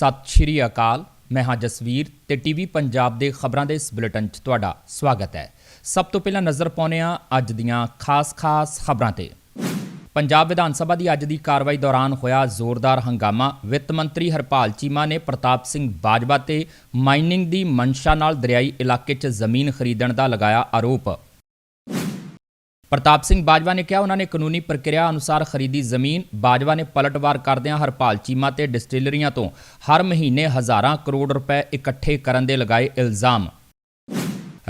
ਸਤਿ ਸ਼੍ਰੀ ਅਕਾਲ। ਮੈਂ ਹਾਂ ਜਸਵੀਰ ਤੇ ਟੀਵੀ ਪੰਜਾਬ ਦੇ ਖਬਰਾਂ ਦੇ ਇਸ ਬੁਲੇਟਿਨ 'ਚ ਤੁਹਾਡਾ ਸਵਾਗਤ ਹੈ। ਸਭ ਤੋਂ ਪਹਿਲਾਂ ਨਜ਼ਰ ਪਾਉਂਦੇ ਹਾਂ ਅੱਜ ਦੀਆਂ ਖਾਸ-ਖਾਸ ਖਬਰਾਂ ਤੇ। ਪੰਜਾਬ ਵਿਧਾਨ ਸਭਾ ਦੀ ਅੱਜ ਦੀ ਕਾਰਵਾਈ ਦੌਰਾਨ ਹੋਇਆ ਜ਼ੋਰਦਾਰ ਹੰਗਾਮਾ। ਵਿੱਤ ਮੰਤਰੀ ਹਰਪਾਲ ਚੀਮਾ ਨੇ ਪ੍ਰਤਾਪ ਸਿੰਘ ਬਾਜਵਾ ਤੇ ਮਾਈਨਿੰਗ ਦੀ ਮਨਸ਼ਾ ਨਾਲ ਦਰਿਆਈ ਇਲਾਕੇ 'ਚ ਜ਼ਮੀਨ ਖਰੀਦਣ ਦਾ ਲਗਾਇਆ ਆਰੋਪ। ਪ੍ਰਤਾਪ ਸਿੰਘ ਬਾਜਵਾ ਨੇ ਕਿਹਾ, ਉਹਨਾਂ ਨੇ ਕਾਨੂੰਨੀ ਪ੍ਰਕਿਰਿਆ ਅਨੁਸਾਰ ਖਰੀਦੀ ਜ਼ਮੀਨ ਬਾਜਵਾ ਨੇ ਪਲਟਵਾਰ ਕਰਦਿਆਂ ਹਰਪਾਲ ਚੀਮਾ ਤੇ ਡਿਸਟਿਲਰੀਆਂ ਤੋਂ ਹਰ ਮਹੀਨੇ ਹਜ਼ਾਰਾਂ ਕਰੋੜ ਰੁਪਏ ਇਕੱਠੇ ਕਰਨ ਦੇ ਲਗਾਏ ਇਲਜ਼ਾਮ।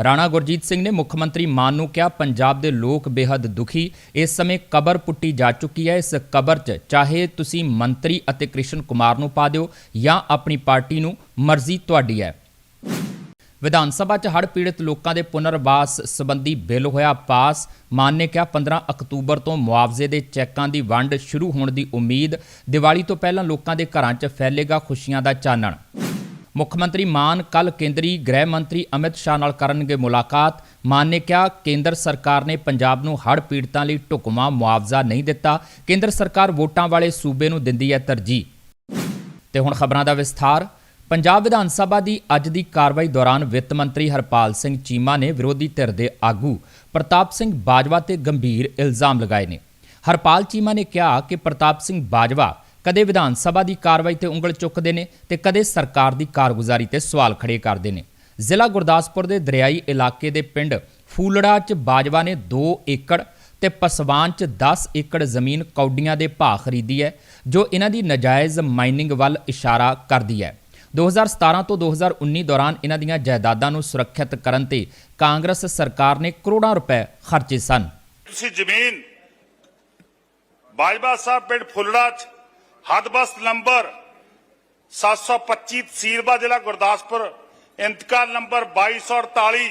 ਰਾਣਾ ਗੁਰਜੀਤ ਸਿੰਘ ਨੇ ਮੁੱਖ ਮੰਤਰੀ ਮਾਨ ਨੂੰ ਕਿਹਾ, ਪੰਜਾਬ ਦੇ ਲੋਕ ਬੇहद ਦੁਖੀ, ਇਸ ਸਮੇਂ ਕਬਰ ਪੁੱਟੀ ਜਾ ਚੁੱਕੀ ਹੈ। ਇਸ ਕਬਰ 'ਚ ਚਾਹੇ ਤੁਸੀਂ ਮੰਤਰੀ ਅਤੇ ਕ੍ਰਿਸ਼ਨ ਕੁਮਾਰ ਨੂੰ ਪਾ ਦਿਓ ਜਾਂ ਆਪਣੀ ਪਾਰਟੀ ਨੂੰ ਮਰਜ਼ੀ ਤੁਹਾਡੀ ਹੈ। ਵਿਧਾਨ ਸਭਾ 'ਚ ਹੜ੍ਹ ਪੀੜਤ ਲੋਕਾਂ ਦੇ ਪੁਨਰਵਾਸ ਸੰਬੰਧੀ ਬਿੱਲ ਹੋਇਆ ਪਾਸ। ਮਾਨ ਨੇ ਕਿਹਾ 15 ਅਕਤੂਬਰ ਤੋਂ ਮੁਆਵਜ਼ੇ ਦੇ ਚੈੱਕਾਂ ਦੀ ਵੰਡ ਸ਼ੁਰੂ ਹੋਣ ਦੀ ਉਮੀਦ, ਦੀਵਾਲੀ ਤੋਂ ਪਹਿਲਾਂ ਲੋਕਾਂ ਦੇ ਘਰਾਂ 'ਚ ਫੈਲੇਗਾ ਖੁਸ਼ੀਆਂ ਦਾ ਚਾਨਣ। ਮੁੱਖ ਮੰਤਰੀ ਮਾਨ ਕੱਲ ਕੇਂਦਰੀ ਗ੍ਰਹਿ ਮੰਤਰੀ ਅਮਿਤ ਸ਼ਾਹ ਨਾਲ ਕਰਨਗੇ ਮੁਲਾਕਾਤ। ਮਾਨ ਨੇ ਕਿਹਾ, ਕੇਂਦਰ ਸਰਕਾਰ ਨੇ ਪੰਜਾਬ ਨੂੰ ਹੜ੍ਹ ਪੀੜਤਾਂ ਲਈ ਢੁਕਵਾਂ ਮੁਆਵਜ਼ਾ ਨਹੀਂ ਦਿੱਤਾ। ਕੇਂਦਰ ਸਰਕਾਰ ਵੋਟਾਂ ਵਾਲੇ ਸੂਬੇ ਨੂੰ ਦਿੰਦੀ ਹੈ ਤਰਜੀਹ। ਤੇ ਹੁਣ ਖਬਰਾਂ ਦਾ ਵਿਸਥਾਰ। ਪੰਜਾਬ ਵਿਧਾਨ ਸਭਾ ਦੀ ਅੱਜ ਦੀ ਕਾਰਵਾਈ ਦੌਰਾਨ ਵਿੱਤ ਮੰਤਰੀ ਹਰਪਾਲ ਸਿੰਘ ਚੀਮਾ ਨੇ ਵਿਰੋਧੀ ਧਿਰ ਦੇ ਆਗੂ ਪ੍ਰਤਾਪ ਸਿੰਘ ਬਾਜਵਾ ਤੇ ਗੰਭੀਰ ਇਲਜ਼ਾਮ ਲਗਾਏ ਨੇ। ਹਰਪਾਲ ਚੀਮਾ ਨੇ ਕਿਹਾ ਕਿ ਪ੍ਰਤਾਪ ਸਿੰਘ ਬਾਜਵਾ ਕਦੇ ਵਿਧਾਨ ਸਭਾ ਦੀ ਕਾਰਵਾਈ ਤੇ ਉਂਗਲ ਚੁੱਕਦੇ ਨੇ ਤੇ ਕਦੇ ਸਰਕਾਰ ਦੀ ਕਾਰਗੁਜ਼ਾਰੀ ਤੇ ਸਵਾਲ ਖੜੇ ਕਰਦੇ ਨੇ। ਜ਼ਿਲ੍ਹਾ ਗੁਰਦਾਸਪੁਰ ਦੇ ਦਰਿਆਈ ਇਲਾਕੇ ਦੇ ਪਿੰਡ ਫੂਲੜਾ 'ਚ ਬਾਜਵਾ ਨੇ 2 ਏਕੜ ਤੇ ਪਸਵਾਨ 'ਚ 10 ਏਕੜ ਜ਼ਮੀਨ ਕੌਡੀਆਂ ਦੇ ਭਾਅ ਖਰੀਦੀ ਹੈ, ਜੋ ਇਹਨਾਂ ਦੀ ਨਜਾਇਜ਼ ਮਾਈਨਿੰਗ ਵੱਲ ਇਸ਼ਾਰਾ ਕਰਦੀ ਹੈ। 2017 ਤੋਂ 2019 ਦੌਰਾਨ ਇਹਨਾਂ ਦੀਆਂ ਜਾਇਦਾਦਾਂ ਨੂੰ ਸੁਰੱਖਿਅਤ ਕਰਨ ਤੇ ਕਾਂਗਰਸ ਸਰਕਾਰ ਨੇ ਕਰੋੜਾਂ ਰੁਪਏ ਖਰਚੇ ਸਨ ਤੁਸੀਂ ਜ਼ਮੀਨ ਬਾਜਵਾ ਸਾਹਿਬ ਪਿੰਡ ਫੁੱਲੜਾ ਚ ਹਦਬਸਤ ਨੰਬਰ 725 ਤਹਿਸੀਲਬਾ ਜ਼ਿਲ੍ਹਾ ਗੁਰਦਾਸਪੁਰ ਇੰਤਕਾਲ ਨੰਬਰ 2248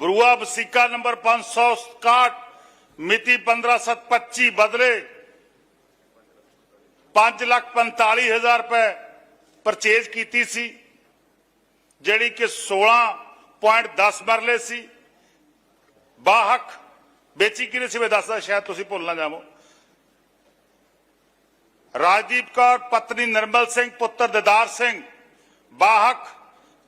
ਬਰੂਆ ਵਸੀਕਾ ਨੰਬਰ 561 ਮਿਤੀ 15725 ਬਦਲੇ 545000 ਰੁਪਏ ਪਰਚੇਜ਼ ਕੀਤੀ ਸੀ ਜਿਹੜੀ ਕਿ 16.10 ਮਰਲੇ ਸੀ ਬਾਹਕ ਵੇਚੀ ਕਿਨੇ ਸੀ ਮੈਂ ਦੱਸਦਾ ਸ਼ਾਇਦ ਤੁਸੀਂ ਭੁੱਲ ਨਾ ਜਾਵੋ ਰਾਜਦੀਪ ਕੌਰ ਪਤਨੀ ਨਿਰਮਲ ਸਿੰਘ ਪੁੱਤਰ ਦਿਦਾਰ ਸਿੰਘ ਬਾਹਕ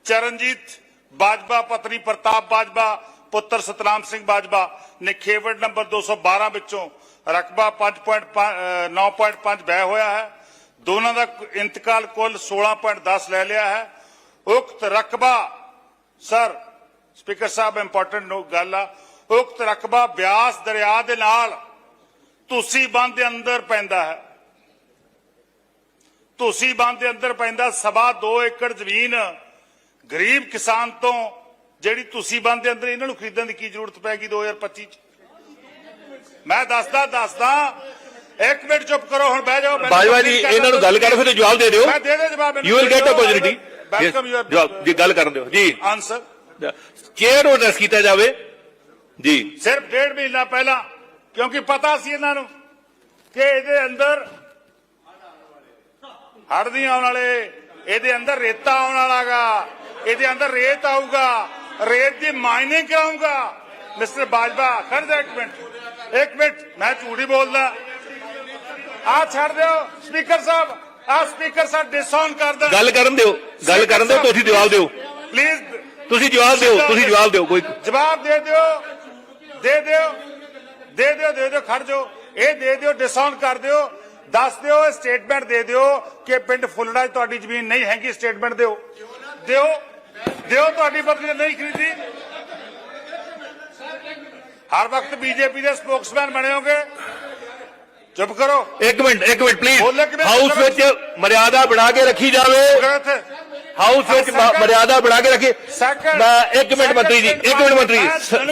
ਚਰਨਜੀਤ ਬਾਜਵਾ ਪਤਨੀ ਪ੍ਰਤਾਪ ਬਾਜਵਾ ਪੁੱਤਰ ਸਤਨਾਮ ਸਿੰਘ ਬਾਜਵਾ ਨੇ ਖੇਵੜ ਨੰਬਰ 212 ਵਿੱਚੋਂ ਰਕਬਾ 5.9.5 ਬਹਿ ਹੋਇਆ ਹੈ ਦੋਨਾਂ ਦਾ ਇੰਤਕਾਲ ਕੁੱਲ 16.10 ਲੈ ਲਿਆ ਹੈ। ਉਕਤ ਰਕਬਾ, ਸਰ, ਸਪੀਕਰ ਸਾਹਿਬ ਇੰਪੋਰਟੈਂਟ ਨੋ ਗੱਲ ਆ। ਉਕਤ ਰਕਬਾ ਬਿਆਸ ਦਰਿਆ ਦੇ ਨਾਲ ਤੁਸੀਂ ਬੰਦ ਦੇ ਅੰਦਰ ਪੈਂਦਾ ਹੈ। ਤੁਸੀਂ ਬੰਦ ਦੇ ਅੰਦਰ ਪੈਂਦਾ, ਸਵਾ 2 ਏਕੜ ਜ਼ਮੀਨ ਗਰੀਬ ਕਿਸਾਨ ਤੋਂ, ਜਿਹੜੀ ਤੁਸੀਂ ਬੰਦ ਦੇ ਅੰਦਰ ਇਹਨਾਂ ਨੂੰ ਖਰੀਦਣ ਦੀ ਕੀ ਜ਼ਰੂਰਤ ਪੈ ਗਈ 2025 ਚ? ਮੈਂ ਦੱਸਦਾ ਦੱਸਦਾ ਇੱਕ ਮਿੰਟ ਚੁੱਪ ਕਰੋ ਹੁਣ ਬਹਿ ਜਾਓ ਬਾਜਵਾ ਜੀ ਇਹਨਾਂ ਨੂੰ ਗੱਲ ਕਰਨ ਫਿਰ ਜਵਾਬ ਦੇ ਦਿਓ। ਮੈਂ ਦੇ ਦੇ ਜਵਾਬ you will get opportunity welcome your ਜਵਾਬ ਜੀ ਗੱਲ ਕਰਨ ਦਿਓ। ਜੀ। ਆਨਸਰ ਚੇਅਰ ਨੂੰ ਅਡਰੈਸ ਕੀਤਾ ਜਾਵੇ। ਜੀ। ਸਿਰਫ ਡੇਢ ਮਹੀਨਾ ਪਹਿਲਾਂ ਕਿਉਂਕਿ ਪਤਾ ਸੀ ਇਹਨਾਂ ਨੂੰ ਕਿ ਇਹਦੇ ਅੰਦਰ ਹੜ੍ਹ ਆਉਣ ਵਾਲੇ ਇਹਦੇ ਅੰਦਰ ਰੇਤਾ ਆਉਣ ਵਾਲਾਗਾ ਇਹਦੇ ਅੰਦਰ ਰੇਤ ਆਊਗਾ ਰੇਤ ਦੀ ਮਾਈਨਿੰਗ ਕਰਾਉਂਗਾ ਮਿਸਟਰ ਬਾਜਵਾ ਖੜ ਜਾ ਇੱਕ ਮਿੰਟ। ਇੱਕ ਮਿੰਟ ਮੈਂ ਝੂਠੀ ਬੋਲਦਾ। ਆ ਛੱਡ ਦਿਓ ਸਪੀਕਰ ਸਾਹਿਬ ਆ ਸਪੀਕਰ ਸਾਹਿਬ ਡਿਸਆਨ ਕਰ ਦੇ ਗੱਲ ਕਰਨ ਦਿਓ ਗੱਲ ਕਰਨ ਦਿਓ ਤੁਸੀਂ ਜਵਾਬ ਦਿਓ। ਪਲੀਜ਼ ਤੁਸੀਂ ਜਵਾਬ ਦਿਓ ਤੁਸੀਂ ਜਵਾਬ ਦਿਓ ਕੋਈ ਜਵਾਬ ਦੇ ਦਿਓ ਦੇ ਦਿਓ ਦੇ ਦਿਓ ਦੇ ਦਿਓ ਖੜ ਜਾਓ। ਇਹ ਦੇ ਦਿਓ ਡਿਸਆਨ ਕਰ ਦਿਓ। ਦੱਸ ਦਿਓ ਸਟੇਟਮੈਂਟ ਦੇ ਦਿਓ ਕਿ ਪਿੰਡ ਫੁੱਲੜਾ 'ਚ ਤੁਹਾਡੀ ਜ਼ਮੀਨ ਨਹੀਂ ਹੈਗੀ ਸਟੇਟਮੈਂਟ ਦਿਓ। ਦਿਓ ਦਿਓ ਤੁਹਾਡੀ ਪਤਨੀ ਨਹੀਂ ਖਰੀਦੀ। ਹਰ ਵਕਤ ਬੀਜੇਪੀ ਦੇ ਸਪੋਕਸਮੈਨ ਬਣੇ ਹੋਗੇ। चुप करो। एक मिनट एक मिनट प्लीज़ हाउस में मर्यादा बढ़ा के रखी जावे। हाउस में मर्यादा बढ़ा के रखी। एक मिनट मंत्री जी एक मिनट मंत्री